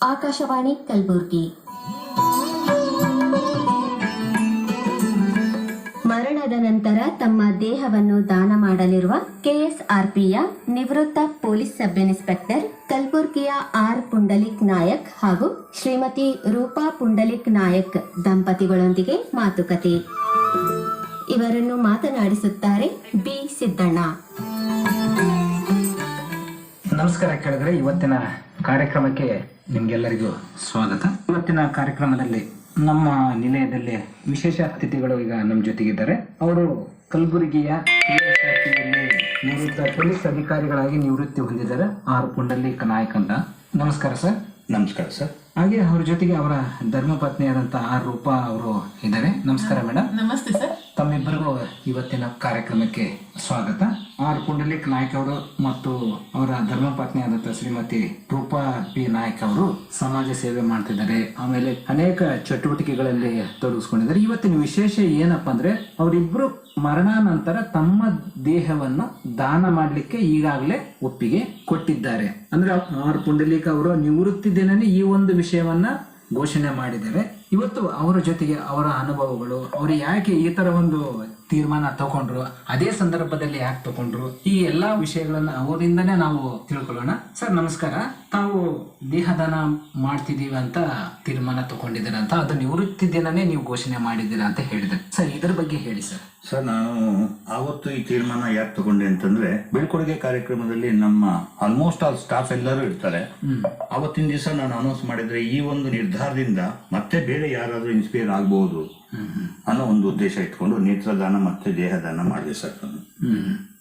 ಆಕಾಶವಾಣಿ ಕಲಬುರಗಿ. ಮರಣದ ನಂತರ ತಮ್ಮ ದೇಹವನ್ನು ದಾನ ಮಾಡಲಿರುವ ಕೆಎಸ್ಆರ್ಪಿಯ ನಿವೃತ್ತ ಪೊಲೀಸ್ ಸಬ್ ಇನ್ಸ್ಪೆಕ್ಟರ್ ಕಲಬುರ್ಗಿಯ ಆರ್ ಪುಂಡಲಿಕ್ ನಾಯಕ್ ಹಾಗೂ ಶ್ರೀಮತಿ ರೂಪಾ ಪುಂಡಲಿಕ್ ನಾಯಕ್ ದಂಪತಿಗಳೊಂದಿಗೆ ಮಾತುಕತೆ. ಇವರನ್ನು ಮಾತನಾಡಿಸುತ್ತಾರೆ ಬಿ. ಸಿದ್ದಣ್ಣ. ನಮಸ್ಕಾರ ಕೇಳಿದ್ರೆ, ಇವತ್ತಿನ ಕಾರ್ಯಕ್ರಮಕ್ಕೆ ನಿಮ್ಗೆಲ್ಲರಿಗೂ ಸ್ವಾಗತ. ಇವತ್ತಿನ ಕಾರ್ಯಕ್ರಮದಲ್ಲಿ ನಮ್ಮ ನಿಲಯದಲ್ಲಿ ವಿಶೇಷ ಅತಿಥಿಗಳು ಈಗ ನಮ್ಮ ಜೊತೆಗಿದ್ದಾರೆ. ಅವರು ಕಲಬುರಗಿಯ ನಿವೃತ್ತ ಪೊಲೀಸ್ ಅಧಿಕಾರಿಗಳಾಗಿ ನಿವೃತ್ತಿ ಹೊಂದಿದ್ದಾರೆ. ಆರ್ ಪುಂಡಲ್ಲಿ ನಾಯಕ್ ಅಂತ. ನಮಸ್ಕಾರ ಸರ್. ನಮಸ್ಕಾರ ಸರ್. ಹಾಗೆ ಅವ್ರ ಜೊತೆಗೆ ಅವರ ಧರ್ಮಪತ್ನಿಯಾದಂಥ ಆರ್ ರೂಪಾ ಅವರು ಇದ್ದಾರೆ. ನಮಸ್ಕಾರ ಮೇಡಮ್ ನಮಸ್ತೆ ಸರ್. ತಮ್ಮಿಬ್ಬರಿಗೂ ಇವತ್ತಿನ ಕಾರ್ಯಕ್ರಮಕ್ಕೆ ಸ್ವಾಗತ. ಆರ್ ಪುಂಡಲಿಕ್ ನಾಯ್ಕ ಅವರು ಮತ್ತು ಅವರ ಧರ್ಮಪತ್ನಿ ಆದಂತ ಶ್ರೀಮತಿ ರೂಪಾ ಪಿ ನಾಯ್ಕ ಅವರು ಸಮಾಜ ಸೇವೆ ಮಾಡ್ತಿದ್ದಾರೆ. ಆಮೇಲೆ ಅನೇಕ ಚಟುವಟಿಕೆಗಳಲ್ಲಿ ತೊಡಗಿಸ್ಕೊಂಡಿದ್ದಾರೆ. ಇವತ್ತಿನ ವಿಶೇಷ ಏನಪ್ಪಾ ಅಂದ್ರೆ ಅವರಿಬ್ರು ಮರಣಾನಂತರ ತಮ್ಮ ದೇಹವನ್ನು ದಾನ ಮಾಡಲಿಕ್ಕೆ ಈಗಾಗಲೇ ಒಪ್ಪಿಗೆ ಕೊಟ್ಟಿದ್ದಾರೆ. ಅಂದ್ರೆ ಆರ್ ಪುಂಡಲಿಕ್ ಅವರು ನಿವೃತ್ತಿ ದಿನನೇ ಈ ಒಂದು ವಿಷಯವನ್ನ ಘೋಷಣೆ ಮಾಡಿದ್ದಾರೆ. ಇವತ್ತು ಅವರ ಜೊತೆಗೆ ಅವರ ಅನುಭವಗಳು ಅವರು ಯಾಕೆ ಈ ತರ ಒಂದು ತೀರ್ಮಾನ ತಗೊಂಡ್ರು ಅದೇ ಸಂದರ್ಭದಲ್ಲಿ ಯಾಕೆ ತಗೊಂಡ್ರು ಈ ಎಲ್ಲಾ ವಿಷಯಗಳನ್ನ ಅವರಿಂದನೇ ನಾವು ತಿಳ್ಕೊಳ್ಳೋಣ. ಸರ್ ನಮಸ್ಕಾರ. ತಾವು ದೇಹದಾನ ಮಾಡ್ತಿದೀವಿ ಅಂತ ತೀರ್ಮಾನ ತಗೊಂಡಿದ್ದೀರ ಅಂತ ಅದು ನಿವೃತ್ತಿ ದಿನನೇ ನೀವು ಘೋಷಣೆ ಮಾಡಿದ್ದೀರಾ ಅಂತ ಹೇಳಿದೆ. ಸರ್ ಇದ್ರ ಬಗ್ಗೆ ಹೇಳಿ ಸರ್. ಸರ್ ನಾನು ಆವತ್ತು ಈ ತೀರ್ಮಾನ ಯಾಕೆ ತಗೊಂಡೆ ಅಂತಂದ್ರೆ ಬೀಳ್ಕೊಡುಗೆ ಕಾರ್ಯಕ್ರಮದಲ್ಲಿ ನಮ್ಮ ಆಲ್ಮೋಸ್ಟ್ ಆಲ್ ಸ್ಟಾಫ್ ಎಲ್ಲರೂ ಇರ್ತಾರೆ. ಅವತ್ತಿನ ದಿವಸ ನಾನು ಅನೌನ್ಸ್ ಮಾಡಿದ್ರೆ ಈ ಒಂದು ನಿರ್ಧಾರದಿಂದ ಮತ್ತೆ ಬೇರೆ ಯಾರಾದ್ರೂ ಇನ್ಸ್ಪೈರ್ ಆಗ್ಬೋದು ಅನ್ನೋ ಒಂದು ಉದ್ದೇಶ ಇಟ್ಕೊಂಡು ನೇತ್ರದಾನ ಮತ್ತು ದೇಹದಾನ ಮಾಡಿದೆ ಸರ್. ನಾನು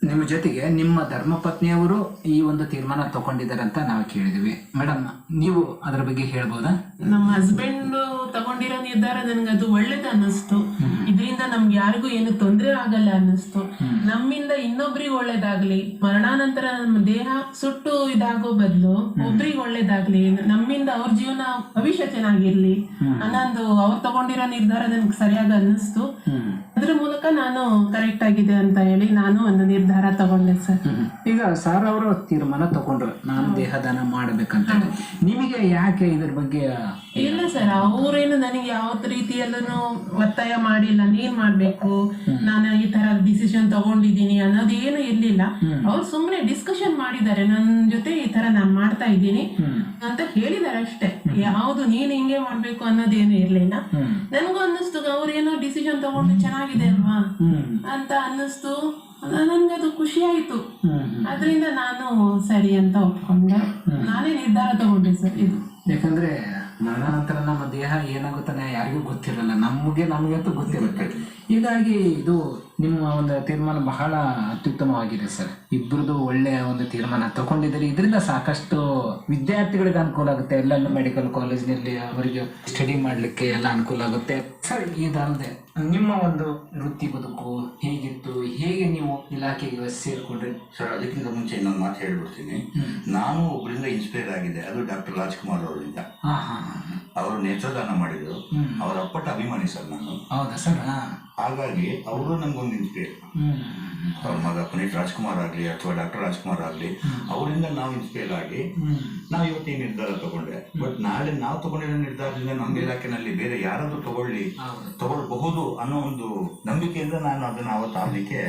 ನಿಮ್ಮ ಜೊತೆಗೆ ನಿಮ್ಮ ಧರ್ಮಪತ್ನಿಯವರು ಈ ಒಂದು ತೀರ್ಮಾನ ತಗೊಂಡಿದ್ದಾರೆ ಅಂತ ನಾವು ಕೇಳಿದ್ವಿ. ಮೇಡಮ್ ನೀವು ಅದರ ಬಗ್ಗೆ ಹೇಳ್ಬೋದಾ? ನಮ್ಮ ಹಸ್ಬೆಂಡ್ ತಗೊಂಡಿರೋ ನಿರ್ಧಾರ ನನ್ಗೆ ಅದು ಒಳ್ಳೇದು ಅನ್ನಿಸ್ತು. ಇದರಿಂದ ನಮ್ಗೆ ಯಾರಿಗೂ ಏನು ತೊಂದರೆ ಆಗಲ್ಲ ಅನ್ನಿಸ್ತು. ನಮ್ಮಿಂದ ಇನ್ನೊಬ್ರಿಗೆ ಒಳ್ಳೇದಾಗ್ಲಿ ಮರಣಾನಂತರ ನಮ್ಮ ದೇಹ ಸುಟ್ಟು ಇದಾಗೋ ಬದಲು ಒಬ್ರಿಗೆ ಒಳ್ಳೇದಾಗ್ಲಿ ನಮ್ಮಿಂದ ಅವ್ರ ಜೀವನ ಭವಿಷ್ಯ ಚೆನ್ನಾಗಿರ್ಲಿ ಅನ್ನೊಂದು ಅವ್ರು ತಗೊಂಡಿರೋ ನಿರ್ಧಾರ ನನ್ಗೆ ಸರಿಯಾಗಿ ಅನ್ನಿಸ್ತು. ಅದ್ರ ಮೂಲಕ ನಾನು ಕರೆಕ್ಟ್ ಆಗಿದೆ ಅಂತ ಹೇಳಿ ನಾನು ಒಂದು ನಿರ್ಧಾರ ತಗೊಂಡೆ ಸರ್. ಈಗ ಸರ್ ಅವರು ತೀರ್ಮಾನ ತಗೊಂಡ್ರು. ನಾನು ದೇಹದಾನ ಮಾಡ್ಬೇಕಂತ ನಿಮಗೆ ಯಾಕೆ ಇದ್ರ ಬಗ್ಗೆ ಇಲ್ಲ ಸರ್ ಅವರೇನು ನನಗೆ ಯಾವ ರೀತಿಯಲ್ಲೂ ಒತ್ತಾಯ ಮಾಡಿಲ್ಲ ನೀನ್ ಮಾಡ್ಬೇಕು ನಾನು ಈ ತರ ಡಿಸಿಷನ್ ತಗೊಂಡಿದ್ದೀನಿ ಅನ್ನೋದೇನು ಇರ್ಲಿಲ್ಲ. ಅವ್ರು ಸುಮ್ಮನೆ ಡಿಸ್ಕಷನ್ ಮಾಡಿದ್ದಾರೆ ನನ್ನ ಜೊತೆ ಈ ತರ ನಾನು ಮಾಡ್ತಾ ಇದ್ದೀನಿ ಅಂತ ಹೇಳಿದಾರೆ ಅಷ್ಟೇ. ಯಾವ್ದು ನೀನ್ ಹಿಂಗೆ ಮಾಡ್ಬೇಕು ಅನ್ನೋದೇನು ಇರ್ಲಿಲ್ಲ. ನನ್ಗೂ ಅನ್ನಿಸ್ತು ಅವ್ರೇನೋ ಡಿಸಿಷನ್ ತಗೊಂಡು ಚೆನ್ನಾಗಿದೆ ಅಲ್ವಾ? ಅಂತ ಅನ್ನಿಸ್ತು. ನನ್ಗೆ ಅದು ಖುಷಿ ಆಯ್ತು. ಅದರಿಂದ ನಾನು ಸರಿ ಅಂತ ಒಪ್ಕೊಂಡೆ. ನಾನೇ ನಿರ್ಧಾರ ತಗೊಂಡೆ ಸರ್ ಇದು. ಯಾಕಂದ್ರೆ ಮರಣಾನಂತರ ನಮ್ಮ ದೇಹ ಏನಾಗುತ್ತಾನೆ ಯಾರಿಗೂ ಗೊತ್ತಿರಲ್ಲ. ನಮಗೆ ನಮಗಂತೂ ಗೊತ್ತಿರುತ್ತೆ. ಹೀಗಾಗಿ ಇದು ನಿಮ್ಮ ಒಂದು ತೀರ್ಮಾನ ಬಹಳ ಅತ್ಯುತ್ತಮವಾಗಿದೆ ಸರ್. ಇಬ್ಬರದು ಒಳ್ಳೆಯ ಒಂದು ತೀರ್ಮಾನ ತಗೊಂಡಿದ್ದೀರಿ. ಇದರಿಂದ ಸಾಕಷ್ಟು ವಿದ್ಯಾರ್ಥಿಗಳಿಗೆ ಅನುಕೂಲ ಆಗುತ್ತೆ. ಎಲ್ಲ ಮೆಡಿಕಲ್ ಕಾಲೇಜ್ನಲ್ಲಿ ಅವರಿಗೆ ಸ್ಟಡಿ ಮಾಡಲಿಕ್ಕೆ ಎಲ್ಲ ಅನುಕೂಲ ಆಗುತ್ತೆ. ಸರ್ ಇದಲ್ಲದೆ ನಿಮ್ಮ ಒಂದು ವೃತ್ತಿ ಬದುಕು ಹೇಗಿತ್ತು? ಹೇಗೆ ನೀವು ಇಲಾಖೆಗೆ ಸೇರಿಕೊಂಡ್ರಿ? ಸರ್ ಅದಕ್ಕಿಂತ ಮುಂಚೆ ಇನ್ನೊಂದು ಮಾತು ಹೇಳ್ಬಿಡ್ತೀನಿ. ನಾನು ಒಬ್ಬರಿಂದ ಇನ್ಸ್ಪೈರ್ ಆಗಿದೆ ಅದು ಡಾಕ್ಟರ್ ರಾಜ್ಕುಮಾರ್ ಅವರಿಂದ. ಅವರು ನೇತ್ರದಾನ ಮಾಡಿದ್ರು. ಅವರ ಅಪ್ಪಟ ಅಭಿಮಾನಿ ಸರ್ ನಾನು. ಹೌದಾ ಸರ್? ಹಾಗಾಗಿ ಅವರು ನಮ್ಗೊಂದು ಇನ್ಸ್ಪೈರ್ ಅವ್ರ ಮಗ ಪುನೀತ್ ರಾಜ್ಕುಮಾರ್ ಆಗಲಿ ಅಥವಾ ಡಾಕ್ಟರ್ ರಾಜ್ಕುಮಾರ್ ಆಗಲಿ ಅವರಿಂದ ನಾವು ಇನ್ಸ್ಪೈರ್ ಆಗಿ ನಾವು ಇವತ್ತು ಈ ನಿರ್ಧಾರ ತಗೊಂಡೆ. ಬಟ್ ನಾಳೆ ನಾವು ತಗೊಂಡಿರೋ ನಿರ್ಧಾರದಿಂದ ನಮ್ಮ ಇಲಾಖೆನಲ್ಲಿ ಬೇರೆ ಯಾರಾದ್ರೂ ತಗೊಳ್ಳಿ ಹೌದು. ತಗೊಳ್ಬಹುದು ಅನ್ನೋ ಒಂದು ನಂಬಿಕೆಯಿಂದ ನಾನು ಅದನ್ನ ಅವತ್ತು ಆಗ್ಲಿಕ್ಕೆ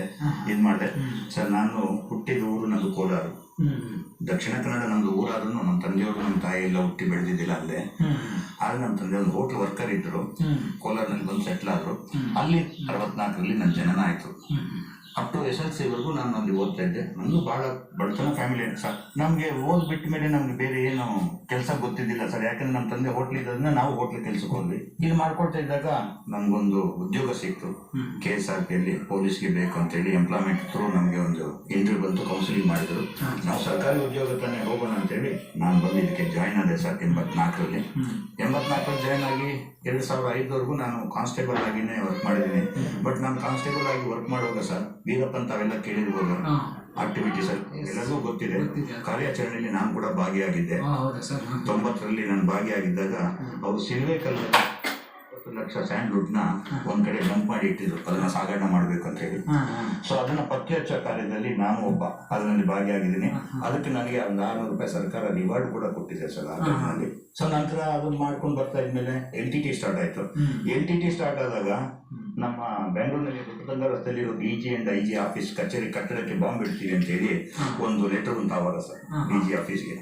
ಇದ್ ಮಾಡಿದೆ ಸರ್ ನಾನು ಹುಟ್ಟಿದ ಊರು ನಂದು ಕೋಲಾರ. ದಕ್ಷಿಣ ಕನ್ನಡ ನಮ್ದು ಊರಾದ್ರೂ ನಮ್ಮ ತಂದೆಯವರು ನಮ್ಮ ತಾಯಿ ಎಲ್ಲ ಹುಟ್ಟಿ ಬೆಳೆದಿದ್ದಿಲ್ಲ ಅಲ್ಲೇ. ಆದ್ರೆ ನಮ್ಮ ತಂದೆ ಒಂದು ಹೋಟ್ಲ್ ವರ್ಕರ್ ಇದ್ರು. ಕೋಲಾರ್ನಲ್ಲಿ ಬಂದು ಸೆಟ್ಲ್ ಆದ್ರು. ಅಲ್ಲಿ ಅರವತ್ನಾಲ್ಕರಲ್ಲಿ ನನ್ನ ಜನನ ಆಯ್ತು. Up to S L C ವರೆಗೂ ನಾನು ಅಲ್ಲಿ ಓದ್ತಾ ಇದ್ದೆ. ನಂದು ಬಹಳ ಬಡತನ ಫ್ಯಾಮಿಲಿ ಸರ್ ನಮಗೆ ಓದ್ ಬಿಟ್ಟ ಮೇಲೆ ನಮ್ಗೆ ಬೇರೆ ಏನು ಕೆಲಸ ಗೊತ್ತಿದ್ದಿಲ್ಲ ಸರ್. ಯಾಕಂದ್ರೆ ನಮ್ಮ ತಂದೆ ಹೋಟ್ಲ್ ಇದ್ದದನ್ನ ನಾವು ಹೋಟ್ಲ್ ಕೆಲ್ಸಕ್ಕೆ ಹೋದ್ವಿ. ಇಲ್ಲಿ ಮಾಡ್ಕೊಳ್ತಾ ಇದ್ದಾಗ ನಮ್ಗೊಂದು ಉದ್ಯೋಗ ಸಿಕ್ತು. ಕೆ ಎಸ್ ಆರ್ ಪಿಯಲ್ಲಿ ಪೊಲೀಸ್ಗೆ ಬೇಕು ಅಂತ ಹೇಳಿ ಎಂಪ್ಲಾಯ್ಮೆಂಟ್ ಥ್ರೂ ನಮಗೆ ಒಂದು ಇಂಟರ್ವ್ಯೂ ಬಂತು ಕೌನ್ಸಿಲಿಂಗ್ ಮಾಡಿದ್ರು. ನಾವು ಸರ್ಕಾರಿ ಉದ್ಯೋಗ ತಾನೇ ಹೋಗೋಣ ಅಂತೇಳಿ ನಾನು ಬಂದು ಇದಕ್ಕೆ ಜಾಯ್ನ್ ಆದೆ ಸರ್ ಎಂಬತ್ನಾಲ್ಕರಲ್ಲಿ. ಎಂಬತ್ನಾಲ್ಕರಲ್ಲಿ ಜಾಯ್ನ್ ಆಗಿ ಎರಡು ಸಾವಿರದ ಐದವರೆಗೂ ನಾನು ಕಾನ್ಸ್ಟೇಬಲ್ ಆಗಿನೇ ವರ್ಕ್ ಮಾಡಿದ್ದೀನಿ. ಬಟ್ ನಾನು ಕಾನ್ಸ್ಟೇಬಲ್ ಆಗಿ ವರ್ಕ್ ಮಾಡುವಾಗ ಸರ್ ವೀರಪ್ಪ ತಾವೆಲ್ಲ ಅವೆಲ್ಲ ಕೇಳಿರ್ಬೋದು. ಆಕ್ಟಿವಿಟಿ ಸರ್ ಎಲ್ಲರಿಗೂ ಗೊತ್ತಿದೆ. ಕಾರ್ಯಾಚರಣೆಯಲ್ಲಿ ನಾನು ಕೂಡ ಭಾಗಿಯಾಗಿದ್ದೆ. ತೊಂಬತ್ತರಲ್ಲಿ ನಾನು ಭಾಗಿಯಾಗಿದ್ದಾಗ ಅವರು ಸಿಲ್ವೆ ಕಲ್ಲು ಲಕ್ಷ ಸ್ಯಾಂಡ್ವುಡ್ನ ಒಂದ್ ಕಡೆ ಡಂಪ್ ಮಾಡಿ ಇಟ್ಟಿದ್ರು. ಅದನ್ನ ಸಾಗಣೆ ಮಾಡ್ಬೇಕು ಅಂತ ಹೇಳಿ. ಸೊ ಅದನ್ನ ಪತ್ತೆ ಹಚ್ಚೋ ಕಾರ್ಯದಲ್ಲಿ ನಾನು ಒಬ್ಬ. ಅದರಲ್ಲಿ ಭಾಗಿಯಾಗಿದ್ದೀನಿ. ಅದಕ್ಕೆ ನನಗೆ ಒಂದು ಆರ್ನೂರು ರೂಪಾಯಿ ಸರ್ಕಾರ ರಿವಾರ್ಡ್ ಕೂಡ ಕೊಟ್ಟಿದೆ ಸರ್ ಅದರಲ್ಲಿ ಸೊ ನಂತರ ಅದನ್ನ ಮಾಡ್ಕೊಂಡು ಬರ್ತಾ ಇದ್ಮೇಲೆ ಎಲ್ ಟಿ ಟಿ ಸ್ಟಾರ್ಟ್ ಆಯ್ತು. ಎಲ್ ಟಿ ಟಿ ಸ್ಟಾರ್ಟ್ ಆದಾಗ ನಮ್ಮ ಬೆಂಗಳೂರಿನಲ್ಲಿ ದೊಡ್ಡದಂಗ ರಸ್ತೆಯಲ್ಲಿರೋ D G and I G office ಕಚೇರಿ ಕಟ್ಟಡಕ್ಕೆ ಬಾಂಬ್ ಇಡ್ತೀವಿ ಅಂತ ಹೇಳಿ ಒಂದು ಲೆಟರ್ ಅಂತ ಆವಾಗ ಸರ್ ಡಿಜಿ ಡಿ ಜಿ ಆಫೀಸ್ಗೆ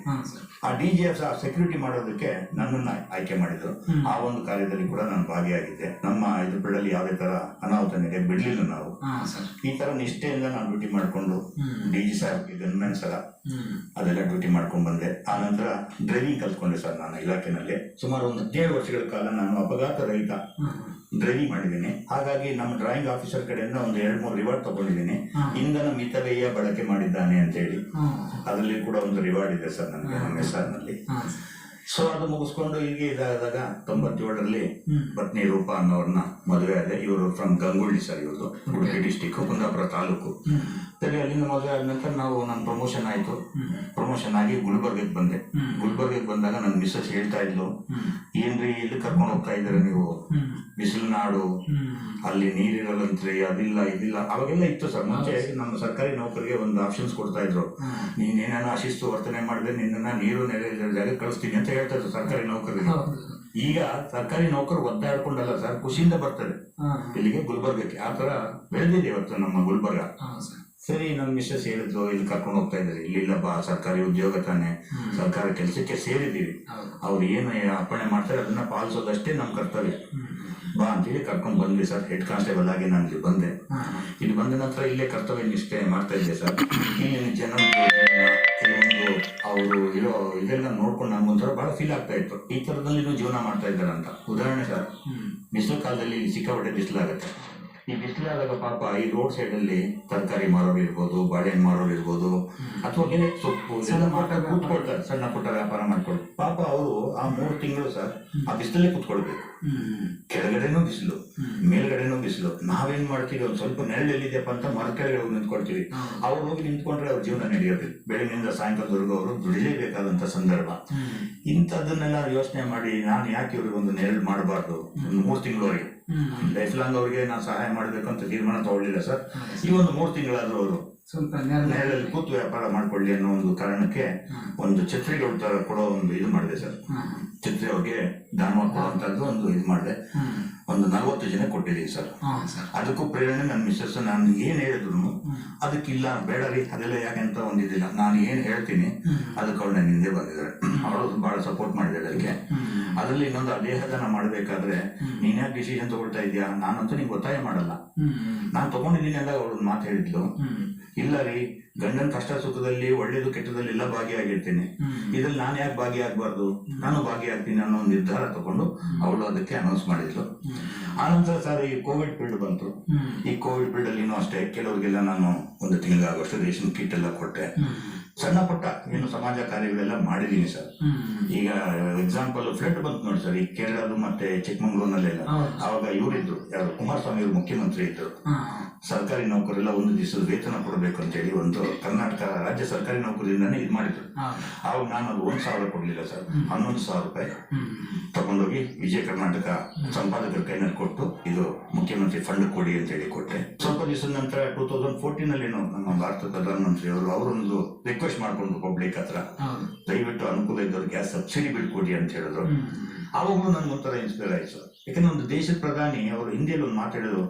ಆ ಡಿ ಜಿ ಸೆಕ್ಯೂರಿಟಿ ಮಾಡೋದಕ್ಕೆ ನನ್ನನ್ನು ಆಯ್ಕೆ ಮಾಡಿದ್ರು. ಆ ಒಂದು ಕಾರ್ಯದಲ್ಲಿ ಕೂಡ ನಾನು ಭಾಗಿಯಾಗಿದ್ದೆ. ನಮ್ಮ ಇದು ಬಿಡಲ್ಲಿ ಯಾವುದೇ ತರ ಅನಾಹುತ ನಡೆ ಬಿಡ್ಲಿಲ್ಲ ನಾವು. ಈ ತರ ನಿಷ್ಠೆಯಿಂದ ನಾನು ಡ್ಯೂಟಿ ಮಾಡಿಕೊಂಡು ಡಿಜಿ ಡಿ ಜಿ ಸಾಹೇಬ್ ಗನ್ಮೆನ್ ಸಲ. ಅದೆಲ್ಲ ಡ್ಯೂಟಿ ಮಾಡ್ಕೊಂಡು ಬಂದೆ. ಆ ನಂತರ ಡ್ರೈವಿಂಗ್ ಕಲ್ತ್ಕೊಂಡೆ ಸರ್ ನಾನು ಇಲಾಖೆನಲ್ಲಿ. ಸುಮಾರು ಒಂದು ಹದಿನೇಳು ವರ್ಷಗಳ ಕಾಲ ನಾನು ಅಪಘಾತ ರಹಿತ ಡ್ರೈವಿಂಗ್ ಮಾಡಿದ್ದೀನಿ. ಹಾಗಾಗಿ ನಮ್ಮ ಡ್ರಾಯಿಂಗ್ ಆಫೀಸರ್ ಕಡೆಯಿಂದ ಒಂದು ಎರಡು ಮೂರು ರಿವಾರ್ಡ್ ತಗೊಂಡಿದ್ದೀನಿ. ಇಂಧನ ಮಿತವ್ಯಯ ಬಳಕೆ ಮಾಡಿದ್ದಾನೆ ಅಂತ ಹೇಳಿ. ಅದರಲ್ಲಿ ಕೂಡ ಒಂದು ರಿವಾರ್ಡ್ ಇದೆ ಸರ್ ನನಗೆ ನಮ್ಮ ಹೆಸರಿನಲ್ಲಿ. ಸೊ ಅದು ಮುಗಿಸ್ಕೊಂಡು ಹೀಗೆ ಇದಾದಾಗ ತೊಂಬತ್ತೇಳರಲ್ಲಿ. ಪತ್ನಿ ರೂಪಾ ಅನ್ನೋರ್ನ ಮದುವೆ ಆದ ಇವರು ಫ್ರಮ್ ಗಂಗೊಳ್ಳಿ ಸರ್ ಇವ್ರದ್ದು ಉಡುಪಿ ಡಿಸ್ಟಿಕ್ ಕುಂದಾಪುರ ತಾಲೂಕು. ಸರಿ ಅಲ್ಲಿಂದ ಮದುವೆ ಆದ ನಂತರ ನಾವು ನನ್ನ ಪ್ರಮೋಷನ್ ಆಯ್ತು. ಪ್ರಮೋಷನ್ ಆಗಿ ಗುಲ್ಬರ್ಗಕ್ಕೆ ಬಂದೆ. ಗುಲ್ಬರ್ಗಕ್ಕೆ ಬಂದಾಗ ನನ್ನ ಮಿಸ್ಸಸ್ ಹೇಳ್ತಾ ಇದ್ಲು. ಏನ್ರಿ ಇಲ್ಲಿ ಕರ್ಕೊಂಡು ಹೋಗ್ತಾ ಇದ್ದೀರಾ ನೀವು? ಹ್ಮ್. ಬಿಸಿಲು ನಾಡು ಅಲ್ಲಿ ನೀರಿರಲ್ಲಂತ್ರಿ ಅದಿಲ್ಲ ಇದಿಲ್ಲ. ಅವಾಗೆಲ್ಲ ಇತ್ತು ಸರ್. ಮುಂಚೆ ನಮ್ಮ ಸರ್ಕಾರಿ ನೌಕರಿಗೆ ಒಂದು ಆಪ್ಷನ್ಸ್ ಕೊಡ್ತಾ ಇದ್ರು. ನೀನ್ ನೀನೇನೋ ಅಶಿಸ್ತು ವರ್ತನೆ ಮಾಡಿದ್ರೆ ನಿನ್ನ ನೀರು ನೆರೆ ಜಾಗ ಜಾಗಕ್ಕೆ ಕಳಿಸ್ತೀನಿ ಅಂತ ಹೇಳ್ತಾ ಇದ್ರು ಸರ್ಕಾರಿ ನೌಕರಿಗೆ. ಈಗ ಸರ್ಕಾರಿ ನೌಕರು ಒದ್ದಾಡ್ಕೊಂಡಲ್ಲ ಸರ್ ಖುಷಿಯಿಂದ ಬರ್ತದೆ. ಇಲ್ಲಿಗೆ ಗುಲ್ಬರ್ಗಕ್ಕೆ. ಆ ತರ ಬೆಳೆದಿದೆ ಇವತ್ತು ನಮ್ಮ ಗುಲ್ಬರ್ಗ. ಸರಿ. ನಮ್ಮ ಮಿಸ್ಸಸ್ ಹೇಳಿದ್ರು ಇಲ್ಲಿ ಕರ್ಕೊಂಡು ಹೋಗ್ತಾ ಇದ್ದಾರೆ. ಇಲ್ಲಿಲ್ಲ ಬಾ ಸರ್ಕಾರಿ ಉದ್ಯೋಗ ತಾನೆ. ಸರ್ಕಾರ ಕೆಲಸಕ್ಕೆ ಸೇರಿದ್ದೀವಿ. ಅವ್ರು ಏನು ಅರ್ಪಣೆ ಮಾಡ್ತಾರೆ ಅದನ್ನ ಪಾಲಿಸೋದಷ್ಟೇ ನಮ್ಮ ಕರ್ತವ್ಯ. ಹ್ಮ್. ಅಂತ ಹೇಳಿ ಕರ್ಕೊಂಡು ಬಂದ್ವಿ ಸರ್. ಹೆಡ್ ಕಾನ್ಸ್ಟೇಬಲ್ ಆಗಿ ನಾನು ಇಲ್ಲಿ ಬಂದೆ. ಇಲ್ಲಿ ಬಂದ ನಂತರ ಇಲ್ಲೇ ಕರ್ತವ್ಯ ನಿಷ್ಠೆ ಮಾಡ್ತಾ ಇದ್ದೆ ಸರ್. ಇಲ್ಲಿ ಜನ ಕೆಲವೊಂದು ಅವರು ಇರೋ ಇದೆಲ್ಲ ನೋಡ್ಕೊಂಡು ನಮ್ಗೊಂಥರ ಬಹಳ ಫೀಲ್ ಆಗ್ತಾ ಇತ್ತು. ಈ ಥರದಲ್ಲಿ ಜೀವನ ಮಾಡ್ತಾ ಇದ್ದಾರೆ ಅಂತ ಉದಾಹರಣೆ ಸರ್. ಬಿಸಿಲು ಕಾಲದಲ್ಲಿ ಸಿಕ್ಕಾಪಟ್ಟೆ ಬಿಸಿಲಾಗುತ್ತೆ. ಈ ಬಿಸಿಲಾದಾಗ ಪಾಪ ಈ ರೋಡ್ ಸೈಡ್ ಅಲ್ಲಿ ತರಕಾರಿ ಮಾರೋರು ಇರ್ಬೋದು ಬಾಳೆಹಣ್ಣು ಮಾರೋರು ಇರ್ಬೋದು ಅಥವಾ ಏನೇ ಸೊಪ್ಪು ಕೂತ್ಕೊಳ್ತಾರೆ ಸಣ್ಣ ಪುಟ್ಟ ವ್ಯಾಪಾರ ಮಾಡ್ಕೊಂಡು. ಪಾಪ ಅವರು ಆ ಮೂರು ತಿಂಗಳು ಸರ್ ಆ ಬಿಸಿಲಲ್ಲೇ ಕೂತ್ಕೊಳ್ಬೇಕು. ಕೆಳಗಡೆನೂ ಬಿಸಿಲು ಮೇಲ್ಗಡೆನೂ ಬಿಸಿಲು. ನಾವೇನ್ ಮಾಡ್ತೀವಿ ಒಂದ್ ಸ್ವಲ್ಪ ನೆರಳೆಲ್ಲಿದೆಯಪ್ಪ ಅಂತ ಮರ ಕೆಳಗಡೆ ಹೋಗಿ ನಿಂತ್ಕೊಳ್ತೀವಿ. ಅವ್ರು ಹೋಗಿ ನಿಂತ್ಕೊಂಡ್ರೆ ಅವ್ರ ಜೀವನ ನಡೆಯೋದು ಬೆಳಗಿನಿಂದ ಸಾಯಂಕಾಲದವರೆಗೂ ಅವರು ದುಡಿಲೇಬೇಕಾದಂತ ಸಂದರ್ಭ. ಇಂಥದನ್ನೆಲ್ಲ ಇಂಥದ್ದನ್ನೆಲ್ಲ ಯೋಚನೆ ಮಾಡಿ ನಾನು ಯಾಕೆ ಇವ್ರಿಗೆ ಒಂದು ನೆರಳು ಮಾಡಬಾರ್ದು? ಒಂದು ಮೂರು ತಿಂಗಳವರೆಗೆ. ಲೈಫ್ ಲಾಂಗ್ ಅವ್ರಿಗೆ ನಾನು ಸಹಾಯ ಮಾಡಬೇಕು ಅಂತ ತೀರ್ಮಾನ ತಗೊಳ್ಳಿಲ್ಲ ಸರ್. ಈ ಒಂದು ಮೂರು ತಿಂಗಳಾದ್ರೂ ಅವರು ಸ್ವಲ್ಪ ನೆರಳು ನೆರಳಲ್ಲಿ ಕೂತು ವ್ಯಾಪಾರ ಮಾಡ್ಕೊಳ್ಳಿ ಅನ್ನೋ ಒಂದು ಕಾರಣಕ್ಕೆ ಒಂದು ಛತ್ರಿಗೆ ತರ ಕೊಡೋ ಒಂದು ಇದು ಮಾಡಿದೆ ಸರ್. ಛತ್ರಿ ಅವ್ರಿಗೆ ದಾನ ಕೊಡುವಂತದ್ದು ಒಂದು ಇದು ಮಾಡಿದೆ. ಒಂದು ನಲವತ್ತು ಜನ ಕೊಟ್ಟಿದ್ದೀವಿ ಸರ್. ಅದಕ್ಕೂ ಪ್ರೇರಣೆ ನನ್ನ ಮಿಸ್ಸಸ್ ನಾನು ಏನ್ ಹೇಳಿದ್ರು ಅದಕ್ಕಿಲ್ಲ ಬೇಡ ರೀ ಅದೆಲ್ಲ ಯಾಕೆಂತ ಒಂದಿದ್ದಿಲ್ಲ ನಾನು ಏನ್ ಹೇಳ್ತೀನಿ. ಅದಕ್ಕೆ ಅವಳು ನನ್ನ ಹಿಂದೆ ಬಂದಿದ್ದಾರೆ ಅವಳು ಬಹಳ ಸಪೋರ್ಟ್ ಮಾಡಿದ್ದಾರೆ ಅದಕ್ಕೆ. ಅದರಲ್ಲಿ ಇನ್ನೊಂದು ಆ ಮಾಡ್ಬೇಕಾದ್ರೆ ಮಾಡಬೇಕಾದ್ರೆ ನೀನ್ ಯಾಕೆ ಡಿಸಿಷನ್ ತಗೊಳ್ತಾ ಇದೀಯಾ ನಾನಂತೂ ನಿಂಗೆ ಒತ್ತಾಯ ಮಾಡಲ್ಲ. ನಾನು ತಗೊಂಡಿದ್ದೀನಿ ಅಂದಾಗ ಅವಳು ಮಾತು ಹೇಳಿದ್ಲು. ಇಲ್ಲ ರೀ ಗಂಡನ ಕಷ್ಟ ಸುಖದಲ್ಲಿ ಒಳ್ಳೇದು ಕೆಟ್ಟದಲ್ಲಿ ಎಲ್ಲ ಭಾಗಿಯಾಗಿರ್ತೀನಿ. ಇದ್ರಲ್ಲಿ ನಾನು ಯಾಕೆ ಭಾಗಿಯಾಗಬಾರ್ದು? ನಾನು ಭಾಗಿಯಾಗ್ತೀನಿ ಅನ್ನೋ ಒಂದು ನಿರ್ಧಾರ ತಗೊಂಡು ಅವಳು ಅದಕ್ಕೆ ಅನೌನ್ಸ್ ಮಾಡಿದ್ಲು. ಆನಂತರ ಸರ್ ಈ ಕೋವಿಡ್ ಪೀರಿಯಡ್ ಬಂತು. ಈ ಕೋವಿಡ್ ಪೀರಿಯಡ್ ಅಲ್ಲಿನೂ ಅಷ್ಟೇ ಕೆಲವರಿಗೆಲ್ಲ ನಾನು ಒಂದು ತಿಂಗಳಾಗುವಷ್ಟು ರೇಷನ್ ಕಿಟ್ ಎಲ್ಲ ಕೊಟ್ಟೆ. ಸಣ್ಣ ಪುಟ್ಟ ಏನು ಸಮಾಜ ಕಾರ್ಯಗಳೆಲ್ಲ ಮಾಡಿದೀನಿ ಸರ್. ಈಗ ಎಕ್ಸಾಂಪಲ್ ಫ್ಲಡ್ ಬಂತು ನೋಡಿ ಸರ್ ಈ ಕೇರಳದು ಮತ್ತೆ ಚಿಕ್ಕಮಂಗ್ಳೂರ್ನಲ್ಲೆಲ್ಲ. ಅವಾಗ ಇವರಿದ್ರು ಯಾರು ಕುಮಾರಸ್ವಾಮಿ ಅವರು ಮುಖ್ಯಮಂತ್ರಿ ಇದ್ರು. ಸರ್ಕಾರಿ ನೌಕರೆಲ್ಲ ಒಂದು ದಿವಸದ ವೇತನ ಕೊಡಬೇಕು ಅಂತ ಹೇಳಿ ಒಂದು ಕರ್ನಾಟಕ ರಾಜ್ಯ ಸರ್ಕಾರಿ ನೌಕರಿಂದಾನೇ ಇದು ಮಾಡಿದ್ರು. ಆವಾಗ ನಾನು ಅದು ಒಂದು ಸಾವಿರ ಕೊಡಲಿಲ್ಲ ಸರ್. ಹನ್ನೊಂದು ಸಾವಿರ ರೂಪಾಯಿ. ತಗೊಂಡೋಗಿ ವಿಜಯ ಕರ್ನಾಟಕ ಸಂಪಾದಕರ ಕೈನಲ್ಲಿ ಕೊಟ್ಟು ಇದು ಮುಖ್ಯಮಂತ್ರಿ ಫಂಡ್ ಕೊಡಿ ಅಂತ ಹೇಳಿ ಕೊಟ್ಟೆ. ಸ್ವಲ್ಪ ದಿವಸದ ನಂತರ ಟೂ ತೌಸಂಡ್ ಫೋರ್ಟೀನ್ ಅಲ್ಲಿ ನಮ್ಮ ಭಾರತ ಪ್ರಧಾನಮಂತ್ರಿ ಅವರು ಅವರೊಂದು ರಿಕ್ವೆಸ್ಟ್ ಮಾಡ್ಕೊಂಡು ಪಬ್ಲಿಕ್ ಹತ್ರ ದಯವಿಟ್ಟು ಅನುಕೂಲ ಇದ್ದವ್ರು ಗ್ಯಾಸ್ ಸಬ್ಸಿಡಿ ಬಿಟ್ಕೊಡಿ ಅಂತ ಹೇಳಿದ್ರು. ಹ್ಮ್. ನನ್ಗೆ ಒಂಥರ ಇನ್ಸ್ಪೈರ್ ಆಯ್ತು. ಸರ್ ಯಾಕಂದ್ರೆ ಒಂದು ದೇಶದ ಪ್ರಧಾನಿ ಅವರು ಹಿಂದಿಯಲ್ಲಿ ಒಂದು ಮಾತಾಡಿದ್ರು.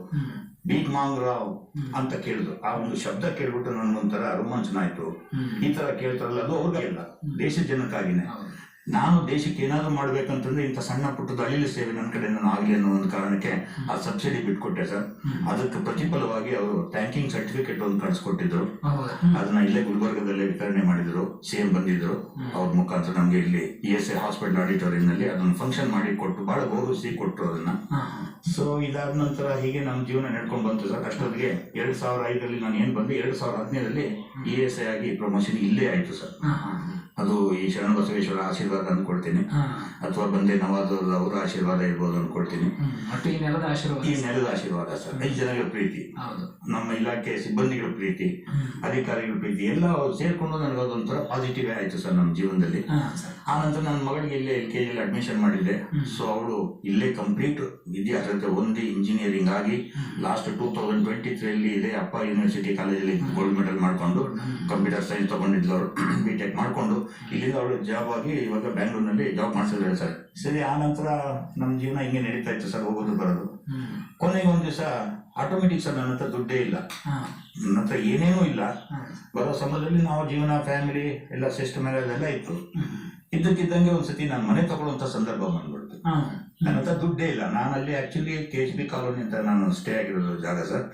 ಹ್ಮ್. ಬೀಟ್ ಮಾಂಗ್ ರಾವ್ ಅಂತ ಕೇಳಿದ್ರು. ಆ ಒಂದು ಶಬ್ದ ಕೇಳ್ಬಿಟ್ಟು ನನ್ಗೊಂಥರ ರೋಮಾಂಚನ ಆಯ್ತು. ಈ ತರ ಕೇಳ್ತಾರಲ್ಲ ಅದು ಅವ್ರಿಗೆಲ್ಲ ದೇಶ ಜನಕ್ಕಾಗಿನೇ. ನಾನು ದೇಶಕ್ಕೆ ಏನಾದ್ರು ಮಾಡ್ಬೇಕಂತಂದ್ರೆ ಇಂಥ ಸಣ್ಣ ಪುಟ್ಟದ ಅಳಿಲು ಸೇವೆ ನನ್ನ ಕಡೆ ನಾನು ಆಗ್ಲಿ ಅನ್ನೋ ಒಂದು ಕಾರಣಕ್ಕೆ ಆ ಸಬ್ಸಿಡಿ ಬಿಟ್ಕೊಟ್ಟೆ ಸರ್. ಅದಕ್ಕೆ ಪ್ರತಿಫಲವಾಗಿ ಅವರು ಥ್ಯಾಂಕಿಂಗ್ ಸರ್ಟಿಫಿಕೇಟ್ ಒಂದು ಕಳ್ಸಿಕೊಟ್ಟಿದ್ರು. ಅದನ್ನ ಇಲ್ಲೇ ಗುಲ್ಬರ್ಗದಲ್ಲೇ ವಿತರಣೆ ಮಾಡಿದ್ರು ಸಿಎಂ ಬಂದಿದ್ರು. ಅವ್ರ ಮುಖಾಂತರ ನಮ್ಗೆ ಇಲ್ಲಿ E S A hospital auditorium ನಲ್ಲಿ ಅದನ್ನ ಫಂಕ್ಷನ್ ಮಾಡಿ ಕೊಟ್ಟು ಬಹಳ ಗೌರವಿಸಿ ಕೊಟ್ಟರು ಅದನ್ನ. ಸೊ ಇದಾದ ನಂತರ ಹೀಗೆ ನಮ್ಮ ಜೀವನ ನಡ್ಕೊಂಡು ಬಂತು ಸರ್. ಅಷ್ಟೊತ್ತಿಗೆ ಎರಡ್ ಸಾವಿರ ಐದರಲ್ಲಿ ನಾನು ಏನ್ ಬಂದು ಎರಡ್ ಸಾವಿರದ ಹದಿನೈದರಲ್ಲಿ ಇ ಎಸ್ ಐ ಆಗಿ ಪ್ರಮೋಷನ್ ಇಲ್ಲೇ ಆಯ್ತು ಸರ್. ಅದು ಈ ಶರಣ ಬಸವೇಶ್ವರ ಆಶೀರ್ವಾದ ಅಂದ್ಕೊಳ್ತೀನಿ ಅಥವಾ ಬಂದೆ ನವಾಜ್ ಅವರ ಆಶೀರ್ವಾದ ಇರ್ಬೋದು ಅಂದ್ಕೊಳ್ತೀನಿ ಈ ನೆಲದ ಆಶೀರ್ವಾದ ಈ ನೆಲದ ಆಶೀರ್ವಾದ ಸರ್. ಐದು ಜನಗಳ ಪ್ರೀತಿ. ನಮ್ಮ ಇಲಾಖೆ ಸಿಬ್ಬಂದಿಗಳ ಪ್ರೀತಿ ಅಧಿಕಾರಿಗಳ ಪ್ರೀತಿ ಎಲ್ಲ ಸೇರ್ಕೊಂಡು ನನಗೆ ಅದೊಂಥರ ಪಾಸಿಟಿವ್ ಆಯ್ತು ಸರ್ ನಮ್ಮ ಜೀವನದಲ್ಲಿ. ಹಾ ಸರ್ ಆ ನಂತರ ನನ್ನ ಮಗಳಿಗೆ ಇಲ್ಲೇ ಎಲ್ ಕೆ ಜಿಯಲ್ಲಿ ಅಡ್ಮಿಷನ್ ಮಾಡಿದ್ದೆ. ಸೊ ಅವಳು ಇಲ್ಲೇ ಕಂಪ್ಲೀಟ್ ವಿದ್ಯಾರ್ಥಿ ಒಂದೇ ಇಂಜಿನಿಯರಿಂಗ್ ಆಗಿ ಲಾಸ್ಟ್ ಟೂ ತೌಸಂಡ್ ಟ್ವೆಂಟಿ ತ್ರೀಯಲ್ಲಿ ಇದೆ ಅಪ್ಪ ಯೂನಿವರ್ಸಿಟಿ ಕಾಲೇಜಲ್ಲಿ ಗೋಲ್ಡ್ ಮೆಡಲ್ ಮಾಡ್ಕೊಂಡು ಕಂಪ್ಯೂಟರ್ ಸೈನ್ಸ್ ತಗೊಂಡಿದ್ಲು ಅವರು ಬಿ ಟೆಕ್ ಮಾಡ್ಕೊಂಡು ಇಲ್ಲಿಂದ ಅವಳು ಜಾಬ್ ಆಗಿ ಇವಾಗ ಬ್ಯಾಂಗ್ಳೂರ್ನಲ್ಲಿ ಜಾಬ್ ಮಾಡಿಸಿದ್ರೆ ಸರ್ ಸರಿ ಆ ನಂತರ ನಮ್ಮ ಜೀವನ ಹಿಂಗೆ ನಡೀತಾ ಇತ್ತು ಸರ್ ಹೋಗೋದು ಬರೋದು. ಕೊನೆಗೆ ಒಂದು ದಿವಸ ಆಟೋಮೆಟಿಕ್ ಸರ್ ನನ್ನ ಹತ್ರ ದುಡ್ಡೇ ಇಲ್ಲ. ನನ್ನ ಹತ್ರ ಏನೇನೂ ಇಲ್ಲ. ಬರೋ ಸಮಯದಲ್ಲಿ ನಾವು ಜೀವನ ಫ್ಯಾಮಿಲಿ ಎಲ್ಲ ಸಿಸ್ಟಮ್ ಎಲ್ಲ ಇತ್ತು. ಇದ್ದಕ್ಕಿದ್ದಂಗೆ ಒಂದ್ಸತಿ ನಾನು ಮನೆ ತಗೊಳ್ಳುವಂತ ಸಂದರ್ಭ ಬಂದ್ಬಿಡ್ತು. ನನ್ನ ಹತ್ರ ದುಡ್ಡೇ ಇಲ್ಲ. ನಾನು ಅಲ್ಲಿ actually K H B colony ಅಂತ ನಾನು ಸ್ಟೇ ಆಗಿರೋದು ಜಾಗ ಸರ್.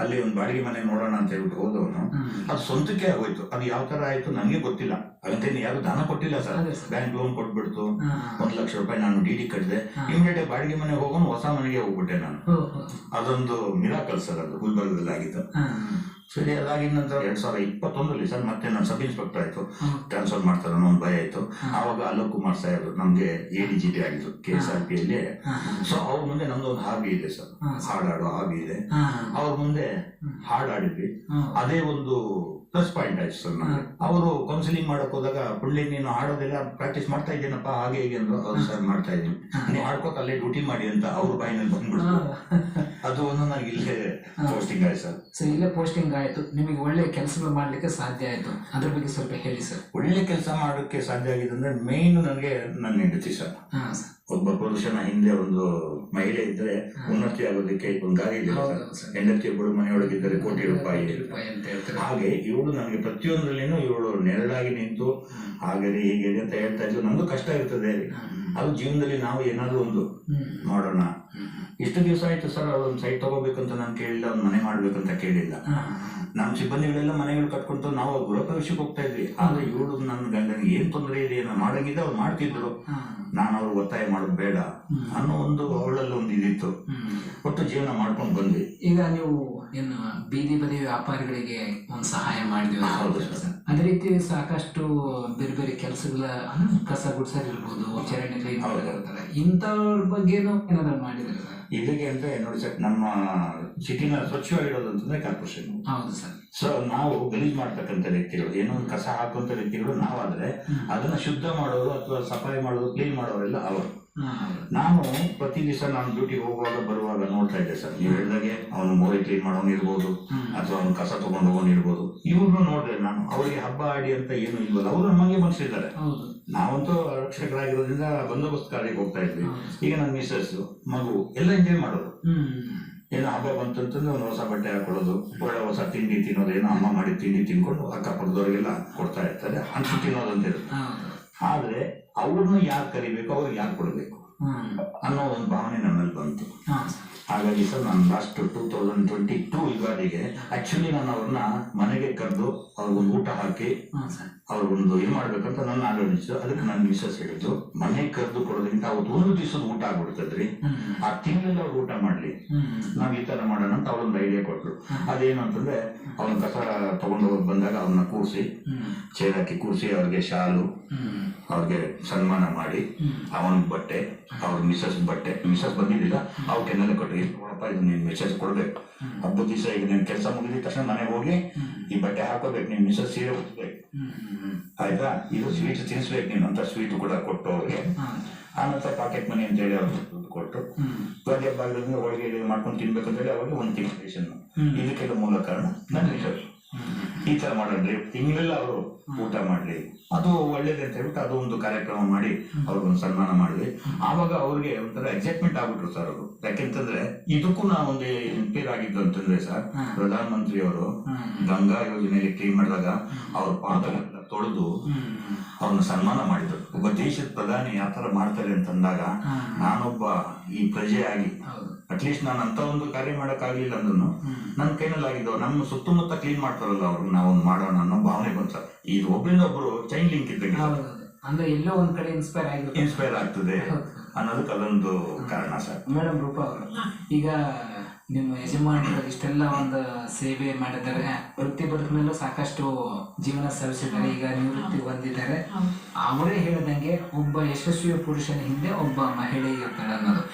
ಅಲ್ಲಿ ಒಂದು ಬಾಡಿಗೆ ಮನೆ ನೋಡೋಣ ಅಂತ ಹೇಳ್ಬಿಟ್ಟು ಹೋದವನು. ಅದು ಸ್ವಂತಕ್ಕೆ ಆಗೋಯ್ತು. ಅದು ಯಾವ ತರ ಆಯ್ತು ನನಗೆ ಗೊತ್ತಿಲ್ಲ. ಅದಂತೇನು ಯಾರು ದಾನ ಕೊಟ್ಟಿಲ್ಲ ಸರ್. Bank loan ಕೊಟ್ಬಿಡ್ತು. ಒಂದ್ ಲಕ್ಷ ರೂಪಾಯಿ ನಾನು ಡಿ ಡಿ ಕಟ್ಟಿದೆ. ಇಮಿಡಿಯೇಟ್ ಬಾಡಿಗೆ ಮನೆ ಹೋಗೋನು ಹೊಸ ಮನೆಗೆ ಹೋಗ್ಬಿಟ್ಟೆ ನಾನು. ಅದೊಂದು ಮಿರಾಕಲ್ ಸರ್ ಅದು. ಗುಲ್ಬರ್ಗದಲ್ಲಿ ಆಗಿತ್ತು ಸರಿ ಅದಾಗಿದ್ದ ನಂತರ? ಎರಡ್ ಸಾವಿರದ ಇಪ್ಪತ್ತೊಂದರಲ್ಲಿ ಸರ್ ಮತ್ತೆ ನಾನು ಸಬ್ ಇನ್ಸ್ಪೆಕ್ಟರ್ ಆಯ್ತು. ಟ್ರಾನ್ಸ್ಫರ್ ಮಾಡ್ತಾರೆ ಅನ್ನೋ ಒಂದು ಭಯ ಆಯ್ತು. ಆವಾಗ ಅಲೋಕ್ ಕುಮಾರ್ ಸಾಹೇಬ್ ನಮ್ಗೆ ಎ ಡಿ ಜಿ ಪಿ ಆಗಿದ್ರು ಕೆ ಎಸ್ ಆರ್ ಪಿ ಅಲ್ಲಿ ಹಾ. ಸೊ ಅವ್ರ ಮುಂದೆ ನಮ್ದು ಒಂದು ಹಾಬಿ ಇದೆ ಸರ್. ಹಾಡಾಡೋ ಹಾಬಿ ಇದೆ. ಅವ್ರ ಮುಂದೆ. ಹಾಡಾಡಿದ್ವಿ. ಅದೇ ಒಂದು ಪ್ಲಸ್ ಪಾಯಿಂಟ್ ಆಯ್ತು ಸರ್ ಅವರು ಕೌನ್ಸಿಲಿಂಗ್ ಮಾಡಕ್ ಹೋದಾಗ ಪುಳ್ಳಿ ನೀನು ಹಾಡೋದೆಲ್ಲ ಪ್ರಾಕ್ಟೀಸ್ ಮಾಡ್ತಾ ಇದ್ದೀನಪ್ಪ ಹಾಗೆ ಹೀಗೆ ಅಂದ್ರು. ಅವ್ರು ಸರ್ ಮಾಡ್ತಾ ಇದ್ದೀನಿ ನೀವು ಹಾಡ್ಕೋತ ಅಲ್ಲೇ ಡ್ಯೂಟಿ ಮಾಡಿ ಅಂತ ಅವ್ರ ಬಾಯಿನಲ್ಲಿ ಬಂದ್ಬಿಡ್ತು. ಅದು ಒಂದು ನನಗೆ ಇಲ್ಲೇ ಪೋಸ್ಟಿಂಗ್ ಆಯ್ತು ಸರ್ ಸೊ ಇಲ್ಲೇ ಪೋಸ್ಟಿಂಗ್ ಆಯ್ತು. ನಿಮಗೆ ಒಳ್ಳೆ ಕೆಲಸಗಳು ಮಾಡ್ಲಿಕ್ಕೆ ಸಾಧ್ಯ ಆಯ್ತು. ಅದ್ರ ಬಗ್ಗೆ ಸ್ವಲ್ಪ ಹೇಳಿ ಸರ್ ಒಳ್ಳೆ ಕೆಲಸ ಮಾಡೋಕ್ಕೆ ಸಾಧ್ಯ ಆಗಿದೆ ಅಂದ್ರೆ ಮೇನ್ ನನಗೆ ನನ್ನ ಹೆಂಡತಿ ಸರ್ ಹಾ ಸರ್ ಒಬ್ಬ ಪುರುಷನ ಹಿಂದೆ ಒಂದು ಮಹಿಳೆ ಇದ್ರೆ ಉನ್ನತಿ ಆಗೋದಕ್ಕೆ ಒಂದು ಸರ್. ಸರ್. ಹೆಂಡತಿ ಒಬ್ಬಳು ಮನೆಯೊಳಗಿದ್ದರೆ ಕೋಟಿ ರೂಪಾಯಿ ಹಾಗೆ ಇವಳು ನನಗೆ ಪ್ರತಿಯೊಂದರಲ್ಲಿನೂ ಇವಳು ನೆರಳಾಗಿ ನಿಂತು ಹಾಗೆ ಹೀಗೆ ಅಂತ ಹೇಳ್ತಾ ಇದ್ರು. ನಮ್ದು ಕಷ್ಟ ಇರ್ತದೆ ಅದು ಜೀವನದಲ್ಲಿ ನಾವು ಏನಾದ್ರು ಒಂದು ಮಾಡೋಣ. ಇಷ್ಟು ದಿವಸ ಆಯ್ತು ಸರ್ ಅವಳು ಒಂದು ಸೈಟ್ ತಗೋಬೇಕಂತ ನಾನು ಕೇಳಿಲ್ಲ ಒಂದು ಮನೆ ಮಾಡ್ಬೇಕಂತ ಕೇಳಿಲ್ಲ. ನಮ್ಮ ಸಿಬ್ಬಂದಿಗಳೆಲ್ಲ ಮನೆಗಳು ಕಟ್ಕೊಂತ ನಾವು ಗೃಹ ಪ್ರವೇಶಕ್ಕೆ ಹೋಗ್ತಾ ಇದ್ವಿ. ಆದ್ರೆ ಇವಳು ನನ್ನ ಗಂಡನಿಗೆ ಏನ್ ತೊಂದರೆ ಇದೆ ಏನೋ ಮಾಡಂಗಿದ್ದೆ ಅವ್ರು ಮಾಡ್ತಿದ್ರು. ನಾನು ಅವ್ರು ಒತ್ತಾಯ ಮಾಡೋದು ಬೇಡ. ಅನ್ನೋ ಒಂದು ಅವಳಲ್ಲಿ ಒಂದು ಇದಿತ್ತು. ಒಟ್ಟು ಜೀವನ ಮಾಡ್ಕೊಂಡು ಬಂದ್ವಿ. ಈಗ ನೀವು ಏನು ಬೀದಿ ಬದಿ ವ್ಯಾಪಾರಿಗಳಿಗೆ ಒಂದು ಸಹಾಯ ಮಾಡಿದ್ವಿ. ಅದೇ ರೀತಿ ಸಾಕಷ್ಟು ಬೇರೆ ಬೇರೆ ಕೆಲಸಗಳ ಕಸ ಗುಡ್ಸರ್ ಇರ್ಬೋದು ಚರಂಡಿ ಇಂಥವ್ರ ಬಗ್ಗೆನೂ ಏನಾದ್ರು ಮಾಡಿದ್ರೆ ಇದಕ್ಕೆ ಅಂದ್ರೆ ನೋಡಿ ಸರ್ ನಮ್ಮ ಸಿಟಿನ ಸ್ವಚ್ಛವಾಗಿಡೋದು ಅಂತಂದ್ರೆ ಕಾರ್ಪೊರೇಷನ್. ಹೌದು ಸರ್. ಸೊ ನಾವು ಗಲೀಜ್ ಮಾಡ್ತಕ್ಕಂಥ ವ್ಯಕ್ತಿಗಳು ಏನೋ ಒಂದು ಕಸ ಹಾಕುವಂತ ವ್ಯಕ್ತಿಗಳು ನಾವಾದ್ರೆ ಅದನ್ನ ಶುದ್ಧ ಮಾಡೋರು ಅಥವಾ ಸಫಾಯಿ ಮಾಡೋದು ಕ್ಲೀನ್ ಮಾಡೋರೆಲ್ಲ ಅವರು. ನಾನು ಪ್ರತಿ ದಿವಸ ನಾನು ಡ್ಯೂಟಿಗೆ ಹೋಗುವಾಗ ಬರುವಾಗ ನೋಡ್ತಾ ಇದ್ದೆ ಸರ್. ನೀವು ಹೇಳಿದಾಗೆ ಅವನು ಮೋರಿ ಕ್ಲೀನ್ ಮಾಡೋನು ಇರ್ಬೋದು ಅಥವಾ ಅವ್ನು ಕಸ ತಗೊಂಡು ಹೋಗೋನು ಇರ್ಬೋದು. ಇವ್ರನ್ನೂ ನಾನು ಅವರಿಗೆ ಹಬ್ಬ ಆಡಿ ಅಂತ ಏನು ಇಲ್ವಲ್ಲ ಅವರು ನಮಗೆ ಮನಸ್ಸಿದ್ದಾರೆ ಹೌದು. ನಾವಂತೂ ರಕ್ಷಕರಾಗಿರೋದ್ರಿಂದ ಬಂದೋಬಸ್ತ್ ಕಾರ್ಯಕ್ಕೆ ಹೋಗ್ತಾ ಇದ್ವಿ. ಈಗ ನನ್ನ ಮಿಸ್ಸಸ್ ಮಗು ಎಲ್ಲ ಎಂಜಾಯ್ ಮಾಡೋದು. ಏನು ಹಬ್ಬ ಬಂತಂತಂದ್ರೆ ಒಂದು ಹೊಸ ಬಟ್ಟೆ ಹಾಕೊಳ್ಳೋದು ಒಳ್ಳೆ ಹೊಸ ತಿಂಡಿ ತಿನ್ನೋದು ಏನೋ ಅಮ್ಮ ಮಾಡಿ ತಿಂಡಿ ತಿನ್ಕೊಂಡು ಅಕ್ಕಪಕ್ಕದವ್ರಿಗೆಲ್ಲ ಕೊಡ್ತಾ ಇರ್ತಾರೆ ಹಂಚು ತಿನ್ನೋದು ಅಂತ ಇರುತ್ತೆ ಆದ್ರೆ ಅವ್ರನ್ನ ಯಾರು ಕರಿಬೇಕು ಅವ್ರಿಗೆ ಯಾರು ಕೊಡಬೇಕು ಅನ್ನೋ ಒಂದು ಭಾವನೆ ನನ್ನಲ್ಲಿ ಬಂತು. ಹಾಗಾಗಿ ಸರ್ ನಾನು last two thousand twenty two ಯುಗಾದಿಗೆ actually ನಾನು ಅವ್ರನ್ನ ಮನೆಗೆ ಕರೆದು ಅವ್ರಿಗೊಂದು ಊಟ ಹಾಕಿ ಅವ್ರಿಗೊಂದು ಏನ್ ಮಾಡ್ಬೇಕಂತ ನನ್ನ ಆಲೋಚಿಸಿದ್ದು, ಅದಕ್ಕೆ ನನ್ನ ಮಿಸಸ್ ಹೇಳಿದ್ದು ಮನೆ ಕರೆದು ಕೊಡೋದ್ರಿಂದ ಅವತ್ತು ಒಂದು ದಿವಸದ ಊಟ ಆಗ್ಬಿಡ್ತದ್ರಿ. ಆ ತಿಂಗಳಲ್ಲಿ ಅವ್ರು ಊಟ ಮಾಡ್ಲಿ. ನಾವ್ ಈ ತರ ಮಾಡೋಣ ಅಂತ ಅವಳೊಂದು ಐಡಿಯಾ ಕೊಟ್ರು. ಅದೇನು ಅಂತಂದ್ರೆ, ಅವನ ಕಸ ತಗೊಂಡು ಬಂದಾಗ ಅವನ್ನ ಕೂರಿಸಿ ಚೇರ್ ಹಾಕಿ ಕೂರಿಸಿ, ಅವ್ರಿಗೆ ಶಾಲು, ಅವ್ರಿಗೆ ಸನ್ಮಾನ ಮಾಡಿ ಅವನ್ ಬಟ್ಟೆ, ಅವ್ರ ಮಿಸಸ್ ಬಟ್ಟೆ ಮಿಸಸ್ ಬಂದಿದ್ದಿಲ್ಲ ಅವಕ್ಕೆನ್ನೆಲ್ಲ ಕೆನ್ನೆಲ್ಲ "ಇಲ್ಲಿ ನೋಡಪ್ಪ, ಇದು ನೀನ್ ಮಿಸಸ್ ಕೊಡ್ಬೇಕು. ಹಬ್ಬದ ದಿವಸ ಈಗ ನೀನ್ ಕೆಲಸ ಮುಗಿದ ತಕ್ಷಣ ಮನೆಗೆ ಹೋಗಿ ಈ ಬಟ್ಟೆ ಹಾಕೋಬೇಕು, ನೀನ್ ಮಿಸಸ್ ಸೀರೆ ಹ್ಮ್ ಆಯ್ತಾ? ಇದು ಸ್ವೀಟ್ ತಿನ್ಸ್ಬೇಕು ನೀನು ಅಂತ ಸ್ವೀಟ್ ಕೂಡ ಕೊಟ್ಟು ಅವ್ರಿಗೆ ಆನಂತರ ಪಾಕೆಟ್ ಮನಿ ಅಂತ ಹೇಳಿ ಅವ್ರು ದುಡ್ಡು ಕೊಟ್ಟು ಗದ್ದೆ ಭಾಗದಿಂದ ಹೋಳಿಗೆ ಮಾಡ್ಕೊಂಡು ತಿನ್ಬೇಕಂತ ಹೇಳಿ ಅವಾಗ ಒಂದು ತಿಂಗಳ. ಇದಕ್ಕೆಲ್ಲ ಮೂಲ ಕಾರಣ. ನನ್ನ ಮಿಸಸ್ ಈ ತರ ಮಾಡಿದ್ರೆ. ತಿಂಗಳೆಲ್ಲ ಅವರು ಊಟ ಮಾಡ್ಲಿ ಅದು ಒಳ್ಳೇದು ಅಂತ ಹೇಳ್ಬಿಟ್ಟು ಅದು ಒಂದು ಕಾರ್ಯಕ್ರಮ ಮಾಡಿ ಅವ್ರಿಗೊಂದು ಸನ್ಮಾನ ಮಾಡಿದ್ವಿ ಆವಾಗ ಅವ್ರಿಗೆ ಒಂಥರ ಎಕ್ಸೈಟ್ಮೆಂಟ್ ಆಗ್ಬಿಟ್ರು ಸರ್ ಅವರು. ಯಾಕೆಂತಂದ್ರೆ ಇದಕ್ಕೂ ನಾವು ಒಂದು ಇಂಪೇರ್ ಆಗಿದ್ದು ಅಂತಂದ್ರೆ ಸರ್. ಪ್ರಧಾನ ಮಂತ್ರಿ ಅವರು ಗಂಗಾ ಯೋಜನೆಯಲ್ಲಿ ಕ್ಲೀನ್ ಮಾಡಿದಾಗ ಅವ್ರ ಪಾದಗಳೆಲ್ಲ ತೊಳೆದು ಅವ್ರನ್ನ ಸನ್ಮಾನ ಮಾಡಿದ್ರು. ಒಬ್ಬ ದೇಶದ ಪ್ರಧಾನಿ ಯಾವ ತರ ಮಾಡ್ತಾರೆ ಅಂತಂದಾಗ ಅಂದಾಗ ನಾನೊಬ್ಬ ಈ ಪ್ರಜೆ ಆಗಿ ಅಟ್ಲೀಸ್ಟ್ ನಾನು ಅಂತ ಒಂದು ಕಾರ್ಯ ಮಾಡಕ್ ಆಗ್ಲಿಲ್ಲ ಅಂದ್ರೂ ನನ್ ನನ್ನ ಕೈನಲ್ಲಿ ಆಗಿದ್ದು ನಮ್ಮ ಸುತ್ತಮುತ್ತ ಕ್ಲೀನ್ ಮಾಡ್ತಾರಲ್ಲ ಅವ್ರು ನಾವೊಂದು ಮಾಡೋಣ ಅನ್ನೋ ಭಾವನೆ ಬಂತ ಇದು ಒಬ್ಬರಿಂದ ಒಬ್ರು ಚೈನ್ ಲಿಂಕ್ ಇದ್ದಂಗೆ ಅಂದ್ರೆ ಎಲ್ಲೋ ಒಂದ್ ಕಡೆ ಇನ್ಸ್ಪೈರ್ ಆಗಿದೆ ಇನ್ಸ್ಪೈರ್ ಆಗ್ತದೆ ಅನ್ನೋದಕ್ಕೆ ಅದೊಂದು ಕಾರಣ ಸರ್. ಮೇಡಮ್ ರೂಪಾ ಅವರು ಈಗ ನಿಮ್ಮ ಯಜಮಾನರು ಇಷ್ಟೆಲ್ಲ ಒಂದು ಸೇವೆ ಮಾಡಿದ್ದಾರೆ. ವೃತ್ತಿ ಬದುಕಿನಲ್ಲೂ ಸಾಕಷ್ಟು ಜೀವನ ಸವಿಸಿದ್ದಾರೆ ಈಗ ನಿವೃತ್ತಿ ಹೊಂದಿದ್ದಾರೆ. ಅವರೇ ಹೇಳ್ದಂಗೆ ಒಬ್ಬ ಯಶಸ್ವಿ ಪುರುಷನ ಹಿಂದೆ ಒಬ್ಬ ಮಹಿಳೆ ಇರ್ತಾಳೆ ಅನ್ನೋದು.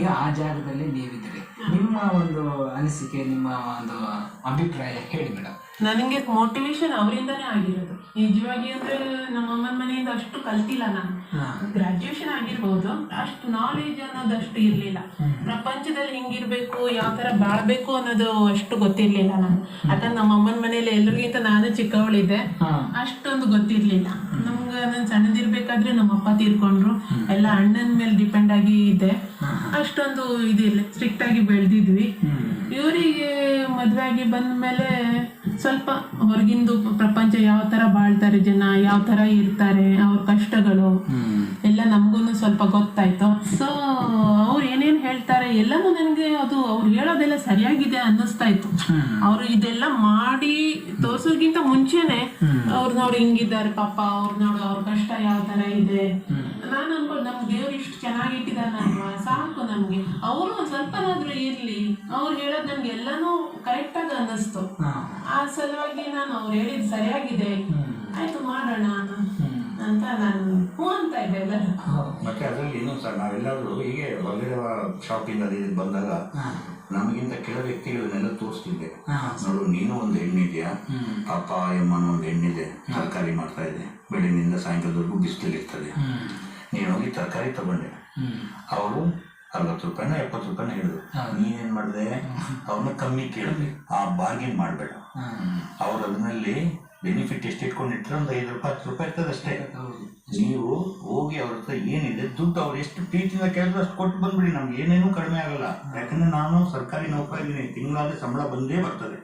ಈಗ ಆ ಜಾಗದಲ್ಲಿ ನೀವಿದ್ದೀರಿ. ನಿಮ್ಮ ಒಂದು ಅನಿಸಿಕೆ ನಿಮ್ಮ ಒಂದು ಅಭಿಪ್ರಾಯ ಹೇಳಿ ಮೇಡಮ್ ನನಗೆ ಮೋಟಿವೇಶನ್ ಅವರಿಂದಾನೇ ಆಗಿರೋದು. ನಿಜವಾಗಿ ಅಂದ್ರೆ ನಮ್ಮ ಅಮ್ಮನ ಮನೆಯಿಂದ ಅಷ್ಟು ಕಲ್ತಿಲ್ಲ ನಾನು. ಗ್ರಾಜ್ಯುಯೇಷನ್ ಆಗಿರ್ಬೋದು ಅಷ್ಟು ನಾಲೆಜ್ ಅನ್ನೋದು ಅಷ್ಟು ಇರಲಿಲ್ಲ ಪ್ರಪಂಚದಲ್ಲಿ ಹೆಂಗಿರ್ಬೇಕು ಯಾವ ತರ ಬಾಳ್ಬೇಕು ಅನ್ನೋದು ಅಷ್ಟು ಗೊತ್ತಿರ್ಲಿಲ್ಲ ನಾನು. ಯಾಕಂದ್ರೆ ನಮ್ಮ ಅಮ್ಮನ ಮನೇಲಿ ಎಲ್ರಿಗಿಂತ ನಾನು ಚಿಕ್ಕವಳಿದ್ದೆ. ಅಷ್ಟೊಂದು ಗೊತ್ತಿರ್ಲಿಲ್ಲ. ನಮ್ಗೆ ನಾನು ಸಣ್ಣದಿರ್ಬೇಕಾದ್ರೆ ನಮ್ಮ ಅಪ್ಪ ತೀರ್ಕೊಂಡ್ರು. ಎಲ್ಲ ಅಣ್ಣನ ಮೇಲೆ ಡಿಪೆಂಡ್ ಆಗಿ ಇದೆ ಅಷ್ಟೊಂದು ಇದಿಲ್ಲ ಸ್ಟ್ರಿಕ್ಟ್ ಆಗಿ ಬೆಳೆದಿದ್ವಿ. ಇವರಿಗೆ ಮದ್ವೆ ಆಗಿ ಬಂದ ಮೇಲೆ ಸ್ವಲ್ಪ ಹೊರಗಿಂದು ಪ್ರಪಂಚ ಯಾವ ತರ ಬಾಳ್ತಾರೆ ಜನ ಯಾವ ತರ ಇರ್ತಾರೆ ಅವ್ರ ಕಷ್ಟಗಳು. ಎಲ್ಲ ನಮಗೂ ಸ್ವಲ್ಪ ಗೊತ್ತಾಯ್ತು. ಸೊ ಅವ್ರು ಏನೇನು ಹೇಳ್ತಾರೆ ಎಲ್ಲನೂ ನನಗೆ ಅದು ಅವ್ರು ಹೇಳೋದೆಲ್ಲ ಸರಿಯಾಗಿದೆ ಅನ್ನಿಸ್ತಾ ಇತ್ತು ಅವರು ಇದೆಲ್ಲ ಮಾಡಿ ತೋರ್ಸೋದ್ಕಿಂತ ಮುಂಚೆನೆ ಅವ್ರು ನೋಡಿ ಹಿಂಗಿದ್ದಾರೆ ಪಾಪ ಅವ್ರು ನೋಡು ಅವ್ರ ಕಷ್ಟ ಯಾವ ಥರ ಇದೆ. ನಾನು ಅನ್ಕೊಂಡು ನಮ್ ದೇವ್ರು ಇಷ್ಟು ಚೆನ್ನಾಗಿ ಇಟ್ಟಿದ್ದಾನಲ್ವಾ ಸಾಕು ನಮಗೆ. ಅವರು ಒಂದ್ ಸ್ವಲ್ಪನಾದ್ರೂ ಇರ್ಲಿ. ಅವ್ರು ಹೇಳೋದು ನಮ್ಗೆ ಎಲ್ಲಾನು ಕರೆಕ್ಟಾಗಿ ಅನ್ನಿಸ್ತು. ಆ ಸಲುವಾಗಿ ನಾನು ಅವ್ರು ಹೇಳಿದ್ ಸರಿಯಾಗಿದೆ. ಆಯ್ತು ಮಾಡೋಣ ಅಂತ ನಾನು ಹ್ಞೂ ಅಂತ ಇದ್ದೆ ಎಲ್ಲರೂ ಮತ್ತೆ ಅದರಲ್ಲಿ ಇನ್ನೊಂದು ಸರ್ ನಾವೆಲ್ಲರೂ ಹೀಗೆ ಹೊರಗಡೆ ಶಾಪಿಂಗ್ ಅದು ಇದು ಬಂದಾಗ ನಮಗಿಂತ ಕೆಲ ವ್ಯಕ್ತಿಗಳನ್ನೆಲ್ಲ ತೋರಿಸ್ತಿದ್ದೆ. ನೋಡು ನೀನು ಒಂದು ಹೆಣ್ಣಿದೆಯಾ? ಅಪ್ಪ ಅಮ್ಮನ ಒಂದು ಹೆಣ್ಣಿದೆ. ತರಕಾರಿ ಮಾಡ್ತಾ ಇದೆ. ಬೆಳಗ್ಗಿನಿಂದ ಸಾಯಂಕಾಲದವರೆಗೂ ಬಿಸಿಲಿರ್ತದೆ ನೀನು ಹೋಗಿ ತರಕಾರಿ ತಗೊಂಡೆ. ಅವರು ಅರವತ್ತು ರೂಪಾಯಿನ ಎಪ್ಪತ್ತು ರೂಪಾಯಿನ ಹೇಳಿದ್ರು ನೀನೇನ್ ಮಾಡಿದೆ? ಅವ್ರನ್ನ ಕಮ್ಮಿ ಕೇಳಿದೆ ಆ ಬಾರ್ಗೇನ್ ಮಾಡಬೇಡ. ಅವ್ರು ಅದರಲ್ಲಿ ಬೆನಿಫಿಟ್ ಎಷ್ಟು ಇಟ್ಕೊಂಡಿಟ್ರೆ ಒಂದು ಐದು ರೂಪಾಯಿ ಹತ್ತು ರೂಪಾಯಿ ಇರ್ತದೆ ಅಷ್ಟೇ. ನೀವು ಹೋಗಿ ಅವ್ರ ಹತ್ರ ಏನಿದೆ ದುಡ್ಡು ಅವ್ರು ಎಷ್ಟು ಪ್ರೀತಿಯಿಂದ ಕೇಳಿದ್ರು ಅಷ್ಟು ಕೊಟ್ಟು ಬಂದ್ಬಿಡಿ ನಮ್ಗೆ ಏನೇನೂ ಕಡಿಮೆ ಆಗಲ್ಲ. ಯಾಕಂದ್ರೆ ನಾನು ಸರ್ಕಾರಿ ನೌಕರಿ ಇದ್ದೀನಿ ತಿಂಗಳಾದ್ರೆ ಸಂಬಳ ಬಂದೇ ಬರ್ತದೆ.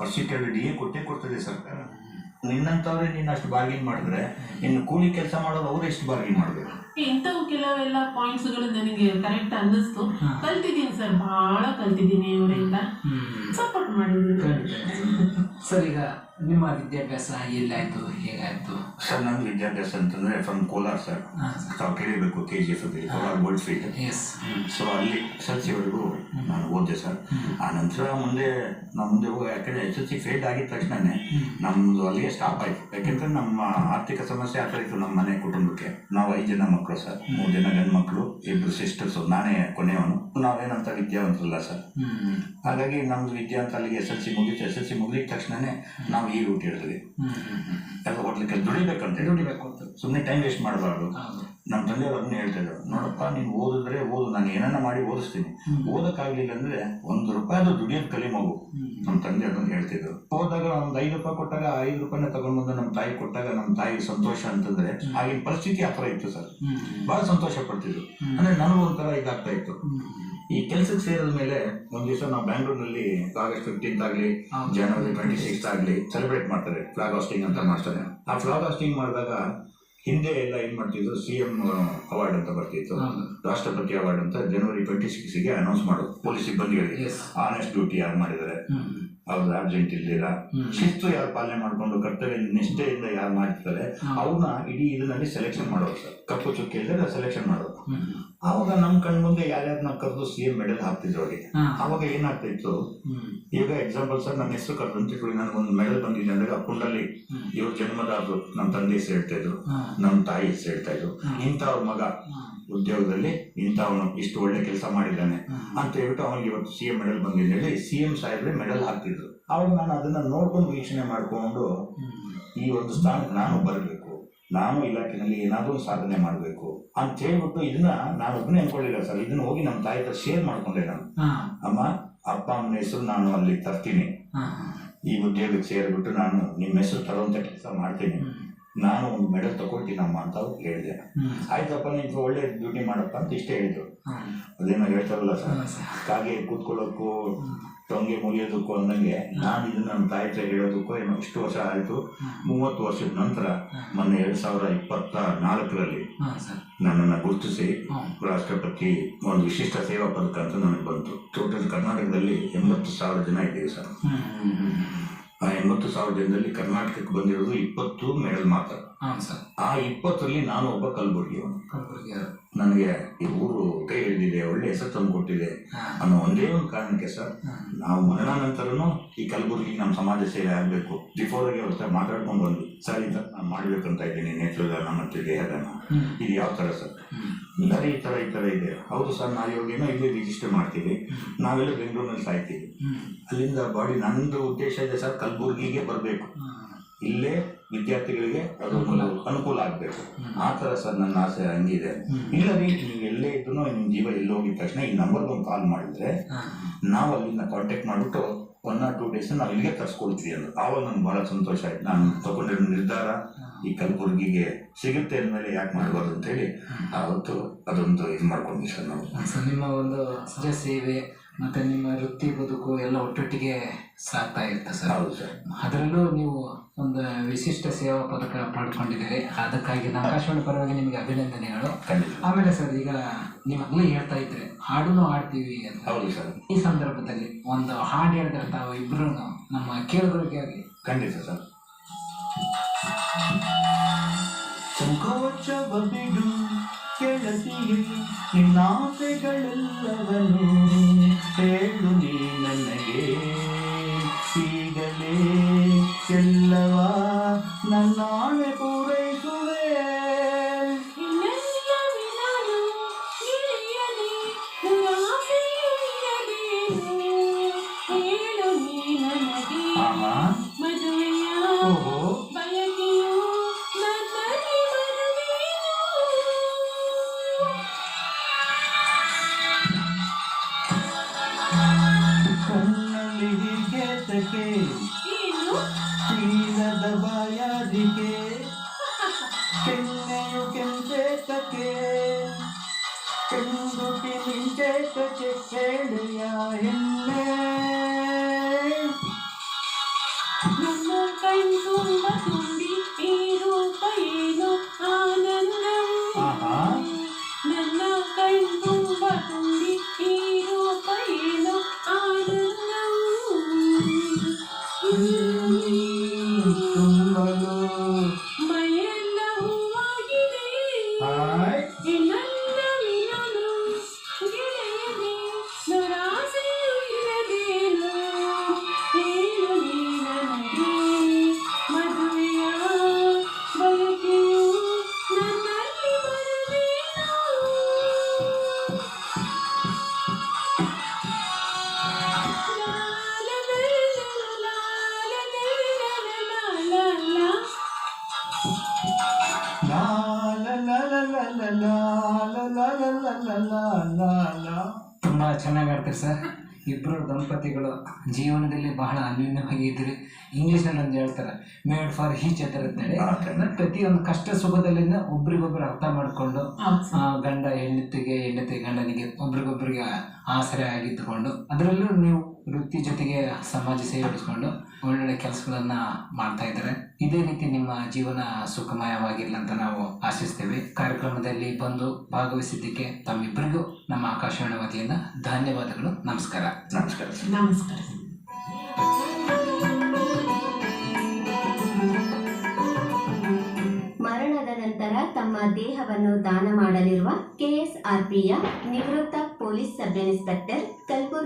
ವರ್ಷಕ್ಕೆ ಎರಡು ಡಿ ಎ ಕೊಟ್ಟೇ ಕೊಡ್ತದೆ ಸರ್ಕಾರ. ನಿನ್ನಂತವ್ರೆ ನೀನು ಅಷ್ಟು ಬಾರ್ಗಿನ್ ಮಾಡಿದ್ರೆ ಇನ್ನು ಕೂಲಿ ಕೆಲಸ ಮಾಡೋದು ಅವ್ರು ಎಷ್ಟು ಬಾರ್ಗಿನ್ ಮಾಡಬೇಕು? ಇಂಥವು ಕೆಲವೆಲ್ಲ ಪಾಯಿಂಟ್ಸ್ಗಳು ನನಗೆ ಕರೆಕ್ಟ್ ಅನ್ನಿಸ್ತು. ಕಲ್ತಿದ್ದೀನಿ ಸರ್ ಬಹಳ ಕಲ್ತಿದ್ದೀನಿ ಇವರಿಂದ. ಸಪೋರ್ಟ್ ಮಾಡಿದ್ರು ಸರ್ ಈಗ ನಿಮ್ಮ ವಿದ್ಯಾಭ್ಯಾಸ ಎಲ್ಲಾಯ್ತು? ಹೇಗಾಯ್ತು? ಸರ್ ನನ್ನ ವಿದ್ಯಾಭ್ಯಾಸ ಅಂತಂದ್ರೆ ಫ್ರಮ್ ಕೋಲಾರ್ ಸರ್ ತಾವು ಕೇಳಿಬೇಕು K G F Kolar gold field so ಅಲ್ಲಿ ಎಸ್ ಎಲ್ ಸಿವರೆಗೂ ನಾನು ಓದಿದೆ ಸರ್ ಆ ನಂತರ ಮುಂದೆ ನಾವು ಮುಂದೆ ಹೋಗಿ ಯಾಕಂದ್ರೆ ಎಸ್ ಎಲ್ ಸಿ ಫೇಲ್ ಆಗಿದ ತಕ್ಷಣನೇ ನಮ್ಮದು ಅಲ್ಲಿಗೆ ಸ್ಟಾಪ್ ಆಯ್ತು. ಯಾಕೆಂದ್ರೆ ನಮ್ಮ ಆರ್ಥಿಕ ಸಮಸ್ಯೆ ಆ ಥರ ಇತ್ತು ನಮ್ಮ ಮನೆ ಕುಟುಂಬಕ್ಕೆ. ನಾವು ಐದು ಜನ ಮಕ್ಕಳು ಸರ್ ಮೂರು ಜನ ಗಂಡು ಮಕ್ಕಳು ಇಬ್ಬರು ಸಿಸ್ಟರ್ಸು ನಾನೇ ಕೊನೆಯವನು. ನಾವೇನಂತ ವಿದ್ಯಾವಂತರಲ್ಲ ಸರ್ ಹಾಗಾಗಿ ನಮ್ದು ವಿದ್ಯಾ ಅಂತ ಅಲ್ಲಿಗೆ ಎಸ್ ಎಲ್ ಸಿ ಮುಗೀತು. ಎಸ್ ಎಲ್ ಸಿ ಮುಗಿದ ತಕ್ಷಣನೇ ನಾವು ಈ ರೂಟ್ ಹ್ಮ್ ಎಲ್ಲ ದುಡಿಬೇಕಂತ ದುಡಿಬೇಕು ಅಂತ ಸುಮ್ಮನೆ ಟೈಮ್ ವೇಸ್ಟ್ ಮಾಡಬಾರ್ದು. ನಮ್ಮ ತಂದೆಯವರು ಅದನ್ನ ಹೇಳ್ತಾ ಇದ್ರು. ನೋಡಪ್ಪ ನೀನು ಓದಿದ್ರೆ ಓದು. ನಾನು ಏನನ್ನ ಮಾಡಿ ಓದಿಸ್ತೀನಿ. ಓದಕ್ಕಾಗ್ಲಿಲ್ಲ ಅಂದ್ರೆ ಒಂದು ರೂಪಾಯಿ ಅದು ದುಡಿಯೋದು ಕಲಿ ಮಗು. ನಮ್ಮ ತಂದೆ ಅದನ್ನು ಹೇಳ್ತಿದ್ರು ಹೋದಾಗ ಒಂದು ಐದು ರೂಪಾಯಿ ಕೊಟ್ಟಾಗ ಐದು ರೂಪಾಯಿನ ತಗೊಂಡು ಬಂದು ನಮ್ಮ ತಾಯಿ ಕೊಟ್ಟಾಗ ನಮ್ಮ ತಾಯಿ ಸಂತೋಷ ಅಂತಂದ್ರೆ ಆಗಿನ ಪರಿಸ್ಥಿತಿ ಆ ಥರ ಇತ್ತು ಸರ್. ಬಹಳ ಸಂತೋಷ ಪಡ್ತಿದ್ರು. ಅಂದ್ರೆ ನನಗೂ ಒಂಥರ ಇದಾಗ್ತಾ ಇತ್ತು. ಈ ಕೆಲ್ಸಕ್ಕೆ ಸೇರಿದ ಮೇಲೆ ಒಂದ್ ದಿವಸ ನಾವು ಬ್ಯಾಂಗ್ಳೂರ್ನಲ್ಲಿ ಆಗಸ್ಟ್ ಫಿಫ್ಟೀನ್ತ್ ಆಗಲಿ ಜನವರಿ ಟ್ವೆಂಟಿ ಸಿಕ್ಸ್ ಆಗಲಿ ಸೆಲೆಬ್ರೇಟ್ ಮಾಡ್ತಾರೆ ಫ್ಲಾಗ್ ಹಾಸ್ಟಿಂಗ್ ಅಂತ ಮಾಡ್ತಾರೆ. ಆ ಫ್ಲಾಗ್ ಹಾಸ್ಟಿಂಗ್ ಮಾಡಿದಾಗ ಹಿಂದೆ ಎಲ್ಲ ಏನ್ ಮಾಡ್ತಿದ್ರು ಸಿ ಎಂ ಅವಾರ್ಡ್ ಅಂತ ಬರ್ತಿತ್ತು. ರಾಷ್ಟ್ರಪತಿ ಅವಾರ್ಡ್ ಅಂತ ಜನವರಿ ಟ್ವೆಂಟಿ ಸಿಕ್ಸ್ಗೆ ಅನೌನ್ಸ್ ಮಾಡೋದು ಪೊಲೀಸ್ ಸಿಬ್ಬಂದಿಗಳಿಗೆ. ಆನೆಸ್ಟ್ ಡ್ಯೂಟಿ ಯಾರು ಮಾಡಿದ್ದಾರೆ? ಅವ್ರ ಅರ್ಜೆಂಟ್ ಆಬ್ಸೆಂಟ್ ಇಲ್ದಿರ. ಶಿಸ್ತು ಯಾರು ಪಾಲನೆ ಮಾಡ್ಕೊಂಡು ಕರ್ತವ್ಯ ನಿಷ್ಠೆಯಿಂದ ಯಾರು ಮಾಡ್ತಾರೆ ಅವ್ರನ್ನ ಇಡೀ ಇದರಲ್ಲಿ ಸೆಲೆಕ್ಷನ್ ಮಾಡೋದು ಸರ್. ಕಪ್ಪು ಚುಕ್ಕಿ ಇಲ್ಲದೆ ಸೆಲೆಕ್ಷನ್ ಆವಾಗ ನಮ್ಮ ಕಣ್ ಮುಂದೆ ಯಾರ್ಯಾರನ್ನ ಕರೆದು ಸಿ ಎಂ ಮೆಡಲ್ ಹಾಕ್ತಿದ್ರು ಅವ್ರಿಗೆ ಅವಾಗ ಆವಾಗ ಏನಾಗ್ತಾ ಇತ್ತು ಈಗ ಎಕ್ಸಾಂಪಲ್ ಸರ್ ನನ್ನ ಹೆಸರು ಕರೆದು ಅಂತ ಇಟ್ಕೊಳ್ಳಿ ನನಗೊಂದು ಮೆಡಲ್ ಬಂದಿದೆ ಅಂದ್ರೆ ಆ ಕುಂಡಲ್ಲಿ ಇವ್ರ ಜನ್ಮದಾದ್ರು ನಮ್ಮ ತಂದೆ ಹೆಸರು ಹೇಳ್ತಾ ಇದ್ರು. ನಮ್ಮ ತಾಯಿ ಹೆಸರು ಹೇಳ್ತಾ ಇದ್ರು. ಇಂಥವ್ರ ಮಗ ಉದ್ಯೋಗದಲ್ಲಿ ಇಂಥವನು ಇಷ್ಟು ಒಳ್ಳೆ ಕೆಲಸ ಮಾಡಿದ್ದಾನೆ ಅಂತ ಹೇಳ್ಬಿಟ್ಟು ಅವನಿಗೆ ಇವತ್ತು ಸಿ ಎಂ ಮೆಡಲ್ ಬಂದಿದೆ ಹೇಳಿ ಸಿ ಎಂ ಸಾಹೇಬ್ರೆ ಮೆಡಲ್ ಹಾಕ್ತಿದ್ರು. ಅವಾಗ ನಾನು ಅದನ್ನ ನೋಡ್ಕೊಂಡು ವೀಕ್ಷಣೆ ಮಾಡ್ಕೊಂಡು ಈ ಒಂದು ಸ್ಥಾನಕ್ಕೆ ನಾನು ಬರಬೇಕು ನಾನು ಇಲಾಖೆಯಲ್ಲಿ ಏನಾದರೂ ಸಾಧನೆ ಮಾಡಬೇಕು ಅಂತ ಹೇಳ್ಬಿಟ್ಟು ಇದನ್ನ ನಾನು ಒಬ್ಬನೇ ಅನ್ಕೊಳ್ಳಿಲ್ಲ ಸರ್. ಇದನ್ನ ಹೋಗಿ ನಮ್ಮ ತಾಯಿ ಹತ್ರ ಶೇರ್ ಮಾಡ್ಕೊಂಡೆ ನಾನು. ಅಮ್ಮ ಅಪ್ಪ ಅಮ್ಮನ ಹೆಸರು ನಾನು ಅಲ್ಲಿ ತರ್ತೀನಿ. ಈ ಉದ್ಯೋಗಕ್ಕೆ ಸೇರಿಬಿಟ್ಟು ನಾನು ನಿಮ್ಮ ಹೆಸರು ತರುವಂತ ಕೆಲಸ ಮಾಡ್ತೀನಿ. ನಾನು ಒಂದು ಮೆಡಲ್ ತಗೊಳ್ತೀನಮ್ಮ ಅಂತ ಅವ್ರು ಹೇಳಿದೆ. ಆಯ್ತಪ್ಪ ನಿಮ್ಗೆ ಒಳ್ಳೆ ಡ್ಯೂಟಿ ಮಾಡಪ್ಪ ಅಂತ ಇಷ್ಟೇ ಹೇಳಿದ್ರು. ಅದೇನೋ ಹೇಳ್ತಾರಲ್ಲ ಸರ್. ಹಾಗೆ ಸರ್. ಕಾಗೆ ಕೂತ್ಕೊಳ್ಳೋಕ್ಕೂ ಟೊಂಗೆ ಮುಗಿಯೋದಕ್ಕೂ ಅಂದಂಗೆ ನಾನು ಇದನ್ನ ನನ್ನ ತಾಯಿ ಹತ್ರ ಹೇಳೋದಕ್ಕೂ ಏನೋ ಇಷ್ಟು ವರ್ಷ ಆಯಿತು. ಮೂವತ್ತು ವರ್ಷದ ನಂತರ ಮೊನ್ನೆ ಎರಡು ಸಾವಿರ ಇಪ್ಪತ್ತ ನಾಲ್ಕರಲ್ಲಿ ನನ್ನನ್ನು ಗುರುತಿಸಿ ರಾಷ್ಟ್ರಪತಿ ಒಂದು ವಿಶಿಷ್ಟ ಸೇವಾ ಪದಕ ಅಂತ ನನಗೆ ಬಂತು. ಟೋಟಲ್ ಕರ್ನಾಟಕದಲ್ಲಿ ಎಂಬತ್ತು ಸಾವಿರ ಜನ ಇದ್ದೀವಿ ಸರ್. ಆ ಎಂಬತ್ತು ಸಾವಿರ ಜನದಲ್ಲಿ ಕರ್ನಾಟಕಕ್ಕೆ ಬಂದಿರೋದು ಇಪ್ಪತ್ತು ಮೆಡಲ್ ಮಾತ್ರ. ಆ ಇಪ್ಪತ್ತರಲ್ಲಿ ನಾನು ಒಬ್ಬ ಕಲ್ಬುರ್ಗಿಯವ ಕಲ್ಬುರ್ಗಿಯ ನನಗೆ ಈ ಊರು ಕೈ ಹಿಡಿದಿದೆ ಒಳ್ಳೆ ಹೆಸರು ತಂದು ಕೊಟ್ಟಿದೆ ಅನ್ನೋ ಒಂದೇ ಒಂದು ಕಾರಣಕ್ಕೆ ಸರ್ ನಾವು ಮರಣಾನಂತರನು ಈ ಕಲ್ಬುರ್ಗಿಗೆ ನಮ್ಮ ಸಮಾಜ ಸೇವೆ ಆಗಬೇಕು. ಬಿಫೋರ್ ಆಗಿ ಅವ್ರ ಮಾತಾಡ್ಕೊಂಡು ಬಂದ್ವಿ. ಸರ್ ಈ ಥರ ನಾನು ಮಾಡ್ಬೇಕಂತ ಇದ್ದೀನಿ ನೇತ್ರದಾನ ಮತ್ತು ದೇಹದಾನ ಇದು ಯಾವ ಥರ ಸರ್? ಇಲ್ಲ ಈ ಥರ ಈ ಥರ ಇದೆ. ಹೌದು ಸರ್ ನಾವು ಇವಾಗ ಏನೋ ಇಲ್ಲಿ ರಿಜಿಸ್ಟರ್ ಮಾಡ್ತೀವಿ. ನಾವೆಲ್ಲ ಬೆಂಗಳೂರಿನಲ್ಲಿ ಸಾಯ್ತೀವಿ. ಅಲ್ಲಿಂದ ಬಾಡಿ ನಂದು ಉದ್ದೇಶ ಇದೆ ಸರ್ ಕಲ್ಬುರ್ಗಿಗೆ ಬರಬೇಕು. ಇಲ್ಲೇ ವಿದ್ಯಾರ್ಥಿಗಳಿಗೆ ಅದು ಅನುಕೂಲ. ಆಗ್ಬೇಕು. ಆ ಥರ ಸರ್ ನನ್ನ ಆಸೆ ಹಂಗಿದೆ. ಇಲ್ಲ ರೀ ನೀವು ಎಲ್ಲೇ ಇದ್ರು ನಿಮ್ಮ ಜೀವ ಎಲ್ಲಿ ಹೋಗಿದ ತಕ್ಷಣ ಈ ನಂಬರ್ಗೆ ಒಂದು ಕಾಲ್ ಮಾಡಿದ್ರೆ ನಾವು ಅಲ್ಲಿಂದ ಕಾಂಟ್ಯಾಕ್ಟ್ ಮಾಡಿಬಿಟ್ಟು ಒನ್ ಆರ್ ಟೂ ಡೇಸ್ ನಾವು ಇಲ್ಲಿಗೆ ತರ್ಸ್ಕೊಳ್ತೀವಿ ಅಂದ್ರೆ. ಆವಾಗ ನಂಗೆ ಬಹಳ ಸಂತೋಷ ಆಯ್ತು. ನಾನು ತಗೊಂಡಿರೋ ನಿರ್ಧಾರ ಈ ಕಲಬುರ್ಗಿಗೆ ಸಿಗುತ್ತೆ ಅಂದಮೇಲೆ ಯಾಕೆ ಮಾಡಬಾರ್ದು ಅಂತೇಳಿ ಆವತ್ತು ಅದೊಂದು ಇದು ಮಾಡ್ಕೊಂಡ್ವಿ ಸರ್ ನಾವು. ನಿಮ್ಮ ಒಂದು ಸೇವೆ ಮತ್ತು ನಿಮ್ಮ ವೃತ್ತಿ ಬದುಕು ಎಲ್ಲ ಒಟ್ಟೊಟ್ಟಿಗೆ ಸಾಕ್ತಾ ಇರುತ್ತೆ ಸರ್. ಹೌದು ಸರ್. ಅದರಲ್ಲೂ ನೀವು ಒಂದು ವಿಶಿಷ್ಟ ಸೇವಾ ಪದಕ ಪಡ್ಕೊಂಡಿದ್ದೀರಿ. ಅದಕ್ಕಾಗಿ ನಮ್ಮ ಆಕಾಶವಾಣಿ ಪರವಾಗಿ ನಿಮಗೆ ಅಭಿನಂದನೆಗಳು. ಖಂಡಿತ. ಆಮೇಲೆ ಸರ್ ಈಗ ನೀವು ಮೊದಲೇ ಹೇಳ್ತಾ ಇದ್ರೆ ಹಾಡನ್ನು ಹಾಡ್ತೀವಿ ಅಂತ. ಹೌದು ಸರ್. ಈ ಸಂದರ್ಭದಲ್ಲಿ ಒಂದು ಹಾಡು ಹೇಳಿದ್ರೆ ತಾವು ಇಬ್ರು ನಮ್ಮ ಕೇಳುಗರಿಗೆ ಖಂಡಿತ ಸರ್. ಬಿಡು ಕೆಳತಿಯೇ ನಿನ್ನಾಸೆಗಳೆಲ್ಲವನು ಹೇಳು ನೀ ನನಗೆ ಈಗಲೇ ಎಲ್ಲವ ಜೀವನದಲ್ಲಿ ಬಹಳ ಅನ್ಯೋನ್ಯವಾಗಿ ಇದ್ರೆ ಇಂಗ್ಲೀಷ್ನಲ್ಲಿ ಒಂದು ಹೇಳ್ತಾರೆ ಮೇಡ್ ಫಾರ್ ಈಚ್ ಅದರ್ ಅಂತೇಳಿ ಹೇಳಿ ಪ್ರತಿಯೊಂದು ಕಷ್ಟ ಸುಖದಲ್ಲಿಂದ ಒಬ್ರಿಗೊಬ್ರು ಅರ್ಥ ಮಾಡಿಕೊಂಡು ಆ, ಗಂಡ ಹೆಂಡತಿಗೆ ಹೆಂಡತಿ ಗಂಡನಿಗೆ ಒಬ್ರಿಗೊಬ್ರಿಗೆ ಆಸರೆ ಆಗಿದ್ದುಕೊಂಡು ಅದರಲ್ಲೂ ನೀವು ವೃತ್ತಿ ಜೊತೆಗೆ ಸಮಾಜ ಸೇವೆ ನಡೆಸ್ಕೊಂಡು ಒಳ್ಳೊಳ್ಳೆ ಕೆಲಸಗಳನ್ನ ಮಾಡ್ತಾ ಇದ್ದಾರೆ ಇದೇ ರೀತಿ ನಿಮ್ಮ ಜೀವನ ಸುಖಮಯವಾಗಿರ್ಲಿ ಅಂತ ನಾವು ಆಶಿಸ್ತೇವೆ. ಕಾರ್ಯಕ್ರಮದಲ್ಲಿ ಬಂದು ಭಾಗವಹಿಸಿದ್ದಕ್ಕೆ ತಮ್ಮಿಬ್ಬರಿಗೂ ನಮ್ಮ ಆಕಾಶವಾಣಿ ವತಿಯಿಂದ ಧನ್ಯವಾದಗಳು. ನಮಸ್ಕಾರ. ನಮಸ್ಕಾರ. ನಮಸ್ಕಾರ. ಮರಣದ ನಂತರ ತಮ್ಮ ದೇಹವನ್ನು ದಾನ ಮಾಡಲಿರುವ ಕೆಎಸ್ಆರ್ಪಿಯ ನಿವೃತ್ತ ಪೊಲೀಸ್ ಸಬ್ ಇನ್ಸ್ಪೆಕ್ಟರ್ ಕಲ್ಬುರ್ಗಿ